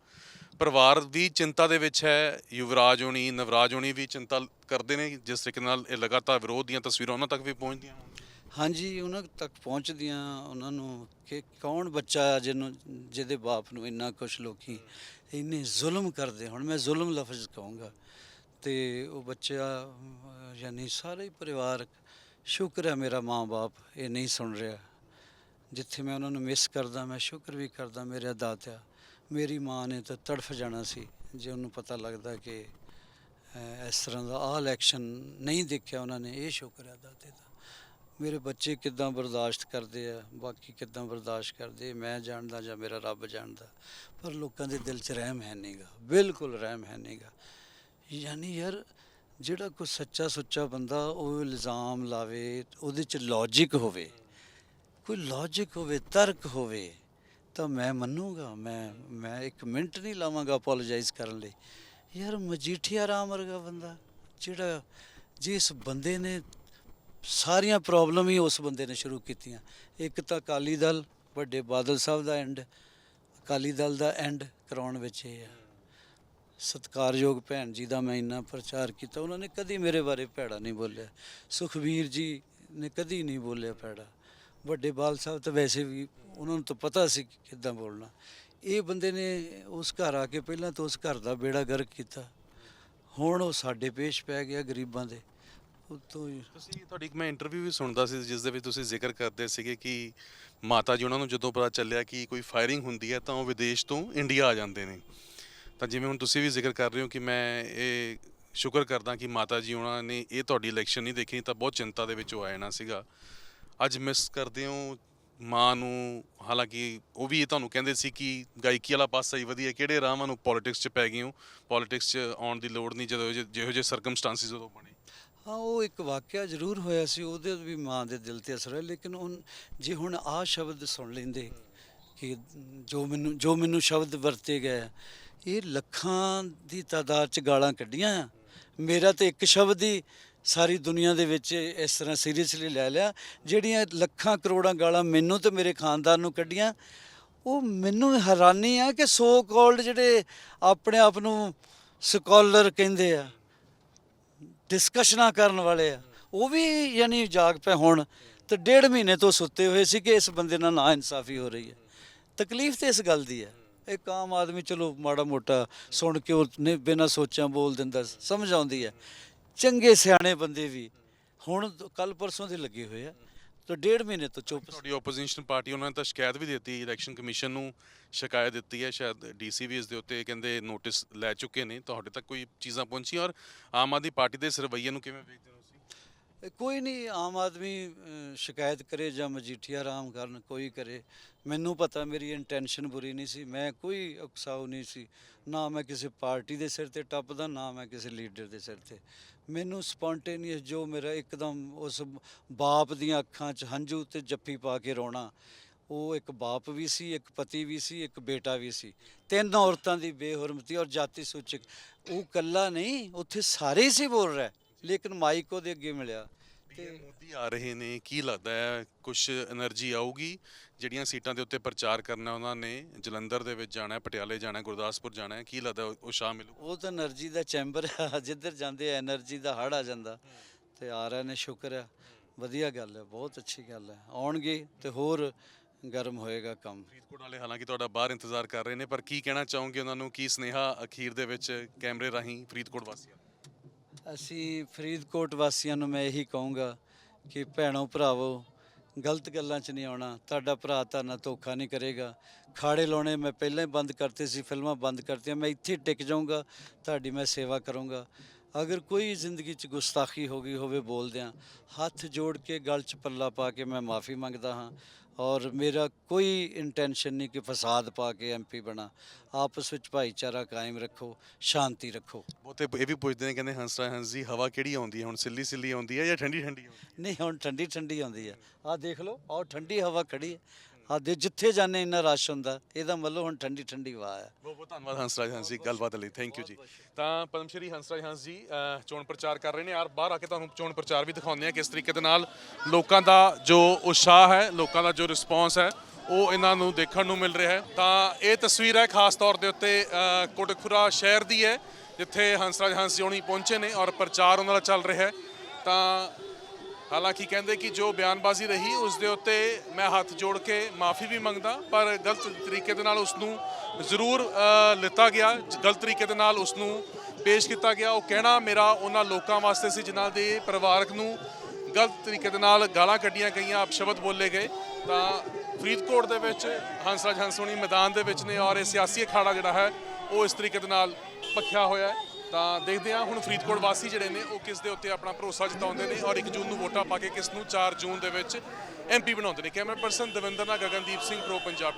ਪਰਿਵਾਰ ਵੀ ਚਿੰਤਾ ਦੇ ਵਿੱਚ ਹੈ, ਯੁਵਰਾਜ ਹੋਣੀ, ਨਵਰਾਜ ਹੋਣੀ ਵੀ ਚਿੰਤਾ ਕਰਦੇ ਨੇ, ਜਿਸ ਤਰੀਕੇ ਨਾਲ ਇਹ ਲਗਾਤਾਰ ਵਿਰੋਧ ਦੀਆਂ ਤਸਵੀਰਾਂ ਉਹਨਾਂ ਤੱਕ ਵੀ ਪਹੁੰਚਦੀਆਂ ਹਾਂਜੀ, ਉਹਨਾਂ ਤੱਕ ਪਹੁੰਚਦੀਆਂ, ਉਹਨਾਂ ਨੂੰ ਕਿ ਕੌਣ ਬੱਚਾ ਜਿਹਨੂੰ, ਜਿਹਦੇ ਬਾਪ ਨੂੰ ਇੰਨਾ ਕੁਛ ਲੋਕੀ ਇੰਨੇ ਜ਼ੁਲਮ ਕਰਦੇ ਹੁਣ। ਮੈਂ ਜ਼ੁਲਮ ਲਫ਼ਜ਼ ਕਹੂੰਗਾ। ਤੇ ਉਹ ਬੱਚਾ, ਯਾਨੀ ਸਾਰੇ ਹੀ ਪਰਿਵਾਰ, ਸ਼ੁਕਰ ਹੈ ਮੇਰਾ ਮਾਂ-ਬਾਪ ਇਹ ਨਹੀਂ ਸੁਣ ਰਿਹਾ। ਜਿੱਥੇ ਮੈਂ ਉਹਨਾਂ ਨੂੰ ਮਿਸ ਕਰਦਾ, ਮੈਂ ਸ਼ੁਕਰ ਵੀ ਕਰਦਾ, ਮੇਰੇ ਦਾਤਿਆ ਮੇਰੀ ਮਾਂ ਨੇ ਤਾਂ ਤੜਫ ਜਾਣਾ ਸੀ, ਜੇ ਉਹਨੂੰ ਪਤਾ ਲੱਗਦਾ ਕਿ ਇਸ ਤਰ੍ਹਾਂ ਦਾ ਆਹ ਇਲੈਕਸ਼ਨ ਨਹੀਂ ਦੇਖਿਆ ਉਹਨਾਂ ਨੇ, ਇਹ ਸ਼ੁਕਰ ਹੈ ਦਾਤੇ ਦਾ। ਮੇਰੇ ਬੱਚੇ ਕਿੱਦਾਂ ਬਰਦਾਸ਼ਤ ਕਰਦੇ ਆ, ਬਾਕੀ ਕਿੱਦਾਂ ਬਰਦਾਸ਼ਤ ਕਰਦੇ, ਮੈਂ ਜਾਣਦਾ ਜਾਂ ਮੇਰਾ ਰੱਬ ਜਾਣਦਾ, ਪਰ ਲੋਕਾਂ ਦੇ ਦਿਲ 'ਚ ਰਹਿਮ ਹੈ ਨਹੀਂਗਾ ਬਿਲਕੁਲ ਰਹਿਮ ਹੈ ਨਹੀਂਗਾ ਯਾਨੀ ਯਾਰ, ਜਿਹੜਾ ਕੋਈ ਸੱਚਾ ਸੁੱਚਾ ਬੰਦਾ ਉਹ ਇਲਜ਼ਾਮ ਲਾਵੇ, ਉਹਦੇ 'ਚ ਲੌਜੀਕ ਹੋਵੇ, ਕੋਈ ਲੌਜੀਕ ਹੋਵੇ, ਤਰਕ ਹੋਵੇ, ਤਾਂ ਮੈਂ ਮੰਨੂਗਾ, ਮੈਂ ਮੈਂ ਇੱਕ ਮਿੰਟ ਨਹੀਂ ਲਾਵਾਂਗਾ ਅਪੋਲੋਜਾਈਜ਼ ਕਰਨ ਲਈ। ਯਾਰ ਮਜੀਠੀਆ ਰਾਮ ਵਰਗਾ ਬੰਦਾ, ਜਿਹੜਾ ਜਿਸ ਬੰਦੇ ਨੇ ਸਾਰੀਆਂ ਪ੍ਰੋਬਲਮ ਹੀ ਉਸ ਬੰਦੇ ਨੇ ਸ਼ੁਰੂ ਕੀਤੀਆਂ। ਇੱਕ ਤਾਂ ਅਕਾਲੀ ਦਲ, ਵੱਡੇ ਬਾਦਲ ਸਾਹਿਬ ਦਾ ਐਂਡ ਅਕਾਲੀ ਦਲ ਦਾ ਐਂਡ ਕਰਾਉਣ ਵਿੱਚ ਇਹ ਆ। ਸਤਿਕਾਰਯੋਗ ਭੈਣ ਜੀ ਦਾ ਮੈਂ ਇੰਨਾ ਪ੍ਰਚਾਰ ਕੀਤਾ, ਉਹਨਾਂ ਨੇ ਕਦੀ ਮੇਰੇ ਬਾਰੇ ਭੈੜਾ ਨਹੀਂ ਬੋਲਿਆ। ਸੁਖਵੀਰ ਜੀ ਨੇ ਕਦੀ ਨਹੀਂ ਬੋਲਿਆ ਭੈੜਾ। ਵੱਡੇ ਬਾਲ ਸਾਹਿਬ ਤਾਂ ਵੈਸੇ ਵੀ ਉਹਨਾਂ ਨੂੰ ਤਾਂ ਪਤਾ ਸੀ ਕਿੱਦਾਂ ਬੋਲਣਾ। ਇਹ ਬੰਦੇ ਨੇ ਉਸ ਘਰ ਆ ਕੇ ਪਹਿਲਾਂ ਤਾਂ ਉਸ ਘਰ ਦਾ ਬੇੜਾ ਗਰਕ ਕੀਤਾ। ਹੁਣ ਉਹ ਸਾਡੇ ਪੇਸ਼ ਪੈ ਗਿਆ ਗਰੀਬਾਂ ਦੇ। ਉਤੋਂ ਹੀ। ਤੁਸੀਂ, ਤੁਹਾਡੀ ਇੱਕ ਮੈਂ ਇੰਟਰਵਿਊ ਵੀ ਸੁਣਦਾ ਸੀ, ਜਿਸ ਦੇ ਵਿੱਚ ਤੁਸੀਂ ਜ਼ਿਕਰ ਕਰਦੇ ਸੀਗੇ ਕਿ ਮਾਤਾ ਜੀ ਉਹਨਾਂ ਨੂੰ ਜਦੋਂ ਪਤਾ ਚੱਲਿਆ ਕਿ ਕੋਈ ਫਾਇਰਿੰਗ ਹੁੰਦੀ ਹੈ ਤਾਂ ਉਹ ਵਿਦੇਸ਼ ਤੋਂ ਇੰਡੀਆ ਆ ਜਾਂਦੇ ਨੇ। ਤਾਂ ਜਿਵੇਂ ਹੁਣ ਤੁਸੀਂ ਵੀ ਜ਼ਿਕਰ ਕਰ ਰਹੇ ਹੋ ਕਿ ਮੈਂ ਇਹ ਸ਼ੁਕਰ ਕਰਦਾ ਕਿ ਮਾਤਾ ਜੀ ਉਹਨਾਂ ਨੇ ਇਹ ਤੁਹਾਡੀ ਇਲੈਕਸ਼ਨ ਨਹੀਂ ਦੇਖੀ, ਤਾਂ ਬਹੁਤ ਚਿੰਤਾ ਦੇ ਵਿੱਚ ਉਹ ਆ ਜਾਣਾ ਸੀਗਾ। ਅੱਜ ਮਿਸ ਕਰਦੇ ਹੋ, ਮਾਂ ਨੂੰ, ਹਾਲਾਂਕਿ ਉਹ ਵੀ ਇਹ ਤੁਹਾਨੂੰ ਕਹਿੰਦੇ ਸੀ ਕਿ ਗਾਇਕੀ ਵਾਲਾ ਪਾਸਾ ਹੀ ਵਧੀਆ, ਕਿਹੜੇ ਰਾਹਾਂ ਨੂੰ ਪੋਲਿਟਿਕਸ 'ਚ ਪੈ ਗਏ ਹੋ? ਪੋਲਿਟਿਕਸ 'ਚ ਆਉਣ ਦੀ ਲੋੜ ਨਹੀਂ ਜਦੋਂ ਜਿਹੋ ਜਿਹੇ- ਜਿਹੋ ਸਰਕਮਸਟੈਂਸਿਸ ਉਦੋਂ ਬਣੇ। ਹਾਂ ਉਹ ਇੱਕ ਵਾਕਿਆ ਜ਼ਰੂਰ ਹੋਇਆ ਸੀ ਉਹਦੇ ਵੀ ਮਾਂ ਦੇ ਦਿਲ ਤੇ ਅਸਰ ਹੋਇਆ ਲੇਕਿਨ ਉਹ ਜੇ ਹੁਣ ਆ ਸ਼ਬਦ ਸੁਣ ਲੈਂਦੇ ਕਿ ਜੋ ਮੈਨੂੰ ਜੋ ਮੈਨੂੰ ਸ਼ਬਦ ਵਰਤੇ ਗਏ ਆ, ਇਹ ਲੱਖਾਂ ਦੀ ਤਾਦਾਦ ਚ ਗਾਲਾਂ ਕੱਢੀਆਂ ਆ। ਮੇਰਾ ਤੇ ਇੱਕ ਸ਼ਬਦ ਹੀ ਸਾਰੀ ਦੁਨੀਆ ਦੇ ਵਿੱਚ ਇਸ ਤਰ੍ਹਾਂ ਸੀਰੀਅਸਲੀ ਲੈ ਲਿਆ ਜਿਹੜੀਆਂ ਲੱਖਾਂ ਕਰੋੜਾਂ ਗਾਲਾਂ ਮੈਨੂੰ ਤੇ ਮੇਰੇ ਖਾਨਦਾਨ ਨੂੰ ਕੱਢੀਆਂ ਉਹ ਮੈਨੂੰ ਹੈਰਾਨੀ ਆ ਕਿ ਸੋ ਕਾਲਡ ਜਿਹੜੇ ਆਪਣੇ ਆਪ ਨੂੰ ਸਕਾਲਰ ਕਹਿੰਦੇ ਆ ਡਿਸਕਸ਼ਨਾਂ ਕਰਨ ਵਾਲੇ ਆ। ਉਹ ਵੀ ਯਾਨੀ ਜਾਗ ਪਏ ਹੁਣ ਤੇ ਡੇਢ ਮਹੀਨੇ ਤੋਂ ਸੁੱਤੇ ਹੋਏ ਸੀ ਕਿ ਇਸ ਬੰਦੇ ਨਾਲ ਨਾ ਇਨਸਾਫੀ ਹੋ ਰਹੀ ਹੈ। ਤਕਲੀਫ ਤੇ ਇਸ ਗੱਲ ਦੀ ਹੈ। ਇੱਕ ਆਮ ਆਦਮੀ ਚਲੋ ਮਾੜਾ ਮੋਟਾ ਸੁਣ ਕੇ ਉਹ ਨੇ ਬਿਨਾਂ ਸੋਚਾਂ ਬੋਲ ਦਿੰਦਾ ਸਮਝ ਆਉਂਦੀ ਹੈ। ਚੰਗੇ ਸਿਆਣੇ ਬੰਦੇ ਵੀ ਹੁਣ ਕੱਲ ਪਰਸੋਂ ਦੇ ਲੱਗੇ ਹੋਏ ਆ। ਤਾਂ ਡੇਢ ਮਹੀਨੇ ਤੋਂ ਚੁੱਪ ਤੁਹਾਡੀ ਆਪੋਜੀਸ਼ਨ ਪਾਰਟੀ ਉਹਨਾਂ ਨੇ ਤਾਂ ਸ਼ਿਕਾਇਤ ਵੀ ਦਿੱਤੀ ਇਲੈਕਸ਼ਨ ਕਮਿਸ਼ਨ ਨੂੰ ਸ਼ਿਕਾਇਤ ਦਿੱਤੀ ਹੈ, ਸ਼ਾਇਦ ਡੀਸੀ ਵੀ ਇਸ ਦੇ ਉੱਤੇ ਕਹਿੰਦੇ ਨੋਟਿਸ ਲੈ ਚੁੱਕੇ ਨੇ। ਤੁਹਾਡੇ ਤੱਕ ਕੋਈ ਚੀਜ਼ਾਂ ਪਹੁੰਚੀਆਂ ਔਰ ਆਮ ਆਦਮੀ ਪਾਰਟੀ ਦੇ ਇਸ ਰਵੱਈਏ ਨੂੰ ਕਿਵੇਂ ਵੇਖਦੇ ਹੋ ਤੁਸੀਂ? ਕੋਈ ਨਹੀਂ ਆਮ ਆਦਮੀ ਅਹ, ਸ਼ਿਕਾਇਤ ਕਰੇ ਜਾਂ ਮਜੀਠੀਆ ਆਰਾਮ ਕਰਨ ਕੋਈ ਕਰੇ। ਮੈਨੂੰ ਪਤਾ ਮੇਰੀ ਇੰਟੈਂਸ਼ਨ ਬੁਰੀ ਨਹੀਂ ਸੀ। ਮੈਂ ਕੋਈ ਉਕਸਾਉ ਨਹੀਂ ਸੀ। ਨਾ ਮੈਂ ਕਿਸੇ ਪਾਰਟੀ ਦੇ ਸਿਰ ਤੇ ਟੱਪਦਾ ਨਾ ਮੈਂ ਕਿਸੇ ਲੀਡਰ ਦੇ ਸਿਰ ਤੇ। ਮੈਨੂੰ ਸਪੌਂਟੇਨੀਅਸ ਜੋ ਮੇਰਾ ਇੱਕਦਮ ਉਸ ਬਾਪ ਦੀਆਂ ਅੱਖਾਂ 'ਚ ਹੰਝੂ ਤੇ ਜੱਫੀ ਪਾ ਕੇ ਰੋਣਾ ਉਹ ਇੱਕ ਬਾਪ ਵੀ ਸੀ ਇੱਕ ਪਤੀ ਵੀ ਸੀ ਇੱਕ ਬੇਟਾ ਵੀ ਸੀ। ਤਿੰਨ ਔਰਤਾਂ ਦੀ ਬੇਹਰਮਤੀ ਔਰ ਜਾਤੀ ਸੂਚਕ। ਉਹ ਕੱਲਾ ਨਹੀਂ ਉੱਥੇ ਸਾਰੇ ਹੀ ਸੀ ਬੋਲ ਰਿਹਾ। ਲੇਕਿਨ ਮਾਈਕ ਉਹਦੇ ਅੱਗੇ ਮਿਲਿਆ। ਤੇ ਮੋਦੀ ਆ ਰਹੇ ਨੇ ਕੀ ਲੱਗਦਾ ਹੈ? ਕੁਝ એનર્ਜੀ ਆਊਗੀ? ਜਿਹੜੀਆਂ ਸੀਟਾਂ ਦੇ ਉੱਤੇ ਪ੍ਰਚਾਰ ਕਰਨਾ ਉਹਨਾਂ ਨੇ ਜਲੰਧਰ ਦੇ ਵਿੱਚ ਜਾਣਾ ਪਟਿਆਲੇ ਜਾਣਾ ਗੁਰਦਾਸਪੁਰ ਜਾਣਾ ਕੀ ਲੱਗਦਾ ਉਹ ਸ਼ਾਮ ਮਿਲੂ? ਉਹ ਤਾਂ એનર્ਜੀ ਦਾ ਚੈਂਬਰ ਆ ਜਿੱਧਰ ਜਾਂਦੇ ਆ એનર્ਜੀ ਦਾ ਹੜ ਆ ਜਾਂਦਾ। ਤੇ ਆ ਰਹੇ ਨੇ ਸ਼ੁਕਰ ਆ। ਵਧੀਆ ਗੱਲ ਹੈ ਬਹੁਤ ਅੱਛੀ ਗੱਲ ਹੈ। ਆਉਣਗੇ ਤੇ ਹੋਰ ਗਰਮ ਹੋਏਗਾ ਕੰਮ। ਫਰੀਦਕੋਟ ਵਾਲੇ ਹਾਲਾਂਕਿ ਤੁਹਾਡਾ ਬਾਹਰ ਇੰਤਜ਼ਾਰ ਕਰ ਰਹੇ ਨੇ ਪਰ ਕੀ ਕਹਿਣਾ ਚਾਹੋਗੇ ਉਹਨਾਂ ਨੂੰ? ਕੀ ਸਨੇਹਾ ਅਖੀਰ ਦੇ ਵਿੱਚ ਕੈਮਰੇ ਰਾਹੀਂ ਫਰੀਦਕੋਟ ਵਾਸੀਆਂ ਅਸੀਂ ਫਰੀਦਕੋਟ ਵਾਸੀਆਂ ਨੂੰ ਮੈਂ ਇਹੀ ਕਹੂੰਗਾ ਕਿ ਭੈਣੋ ਭਰਾਵੋ, ਗਲਤ ਗੱਲਾਂ 'ਚ ਨਹੀਂ ਆਉਣਾ, ਤੁਹਾਡਾ ਭਰਾ ਤੁਹਾਨੂੰ ਧੋਖਾ ਨਹੀਂ ਕਰੇਗਾ। ਖਾੜੇ ਲਾਉਣੇ ਮੈਂ ਪਹਿਲਾਂ ਹੀ ਬੰਦ ਕਰਤੇ ਸੀ, ਫਿਲਮਾਂ ਬੰਦ ਕਰਤੀਆਂ, ਮੈਂ ਇੱਥੇ ਹੀ ਟਿਕ ਜਾਊਂਗਾ, ਤੁਹਾਡੀ ਮੈਂ ਸੇਵਾ ਕਰੂੰਗਾ। ਅਗਰ ਕੋਈ ਜ਼ਿੰਦਗੀ 'ਚ ਗੁਸਤਾਖੀ ਹੋ ਗਈ ਹੋਵੇ ਬੋਲਦਿਆਂ, ਹੱਥ ਜੋੜ ਕੇ ਗਲ 'ਚ ਪੱਲਾ ਪਾ ਕੇ ਮੈਂ ਮਾਫੀ ਮੰਗਦਾ ਹਾਂ। ਔਰ ਮੇਰਾ ਕੋਈ ਇੰਟੈਂਸ਼ਨ ਨਹੀਂ ਕਿ ਫਸਾਦ ਪਾ ਕੇ ਐਮਪੀ ਬਣਾ। ਆਪਸ ਵਿੱਚ ਭਾਈਚਾਰਾ ਕਾਇਮ ਰੱਖੋ ਸ਼ਾਂਤੀ ਰੱਖੋ। ਬਹੁਤੇ ਇਹ ਵੀ ਪੁੱਛਦੇ ਨੇ ਕਹਿੰਦੇ ਹੰਸਰਾ ਹੰਸ ਜੀ ਹਵਾ ਕਿਹੜੀ ਆਉਂਦੀ ਹੈ? ਹੁਣ ਸਿੱਲੀ ਸਿੱਲੀ ਆਉਂਦੀ ਹੈ ਜਾਂ ਠੰਡੀ ਠੰਡੀ ਆਉਂਦੀ ਹੈ? ਨਹੀਂ ਹੁਣ ਠੰਡੀ ਠੰਡੀ ਆਉਂਦੀ ਹੈ। ਆਹ ਦੇਖ ਲਓ ਆਹ ਠੰਡੀ ਹਵਾ ਖੜੀ ਹੈ। ਆਹ ਦੇ ਜਿੱਥੇ ਜਾਂਦੇ ਇੰਨਾ ਰਸ਼ ਹੁੰਦਾ ਇਹਦਾ ਮਤਲਬ ਹੁਣ ਠੰਡੀ ਠੰਡੀ ਹਵਾ ਹੈ ਬਹੁਤ ਬਹੁਤ ਧੰਨਵਾਦ ਹੰਸਰਾਜ ਹੰਸ ਜੀ ਗੱਲਬਾਤ ਲਈ ਥੈਂਕ ਯੂ ਜੀ। ਤਾਂ ਪਦਮਸ਼੍ਰੀ ਹੰਸਰਾਜ ਹੰਸ ਜੀ ਚੋਣ ਪ੍ਰਚਾਰ ਕਰ ਰਹੇ ਨੇ। ਯਾਰ ਬਾਹਰ ਆ ਕੇ ਤੁਹਾਨੂੰ ਚੋਣ ਪ੍ਰਚਾਰ ਵੀ ਦਿਖਾਉਂਦੇ ਆ ਕਿਸ ਤਰੀਕੇ ਦੇ ਨਾਲ ਲੋਕਾਂ ਦਾ ਜੋ ਉਤਸ਼ਾਹ ਹੈ ਲੋਕਾਂ ਦਾ ਜੋ ਰਿਸਪੌਂਸ ਹੈ ਉਹ ਇਹਨਾਂ ਨੂੰ ਦੇਖਣ ਨੂੰ ਮਿਲ ਰਿਹਾ ਹੈ। ਤਾਂ ਇਹ ਤਸਵੀਰ ਹੈ ਖਾਸ ਤੌਰ ਦੇ ਉੱਤੇ ਕੋਟਕਪੁਰਾ ਸ਼ਹਿਰ ਦੀ ਹੈ ਜਿੱਥੇ ਹੰਸਰਾਜ ਹੰਸ ਜੋਣੀ ਪਹੁੰਚੇ ਨੇ ਔਰ ਪ੍ਰਚਾਰ ਉਹਨਾਂ ਦਾ ਚੱਲ ਰਿਹਾ ਹੈ। ਤਾਂ ਹਾਲਾਂਕਿ ਕਹਿੰਦੇ ਕਿ ਜੋ ਬਿਆਨਬਾਜ਼ੀ ਰਹੀ, ਉਸ ਦੇ ਉੱਤੇ ਮੈਂ ਹੱਥ ਜੋੜ ਕੇ ਮਾਫੀ ਵੀ ਮੰਗਦਾ, ਪਰ ਗਲਤ ਤਰੀਕੇ ਦੇ ਨਾਲ ਉਸ ਨੂੰ ਜ਼ਰੂਰ ਲਿੱਤਾ ਗਿਆ। ਗਲਤ ਤਰੀਕੇ ਦੇ ਨਾਲ ਉਸ ਨੂੰ ਪੇਸ਼ ਕੀਤਾ ਗਿਆ। ਉਹ ਕਹਿਣਾ ਮੇਰਾ ਉਹਨਾਂ ਲੋਕਾਂ ਵਾਸਤੇ ਸੀ ਜਿਨ੍ਹਾਂ ਦੇ ਪਰਿਵਾਰਕ ਨੂੰ ਗਲਤ ਤਰੀਕੇ ਦੇ ਨਾਲ ਗਾਲਾਂ ਕੱਢੀਆਂ ਗਈਆਂ, ਅਪਸ਼ਬਦ ਬੋਲੇ ਗਏ। ਤਾਂ ਫਰੀਦਕੋਟ ਦੇ ਵਿੱਚ ਹੰਸਰਾਜ ਹੰਸੋਣੀ ਮੈਦਾਨ ਦੇ ਵਿੱਚ ਨੇ ਔਰ ਇਹ ਸਿਆਸੀ ਅਖਾੜਾ ਜਿਹੜਾ ਹੈ, ਉਹ ਇਸ ਤਰੀਕੇ ਦੇ ਨਾਲ ਭਖਿਆ ਹੋਇਆ ਹੈ। ਤਾਂ ਦੇਖਦੇ ਹਾਂ ਹੁਣ ਫਰੀਦਕੋਟ ਵਾਸੀ ਜਿਹੜੇ ਨੇ, ਉਹ ਕਿਸ ਦੇ ਉੱਤੇ ਆਪਣਾ ਭਰੋਸਾ ਜਤਾਉਂਦੇ ਨੇ ਔਰ 1 ਜੂਨ ਨੂੰ ਵੋਟਾਂ ਪਾ ਕੇ ਕਿਸ ਨੂੰ 4 ਜੂਨ ਦੇ ਵਿੱਚ ਐਮਪੀ ਬਣਾਉਂਦੇ ਨੇ। ਕੈਮਰਾ ਪਰਸਨ ਦਵਿੰਦਰ ਨਾਲ ਗਗਨਦੀਪ ਸਿੰਘ, ਪ੍ਰੋ ਪੰਜਾਬ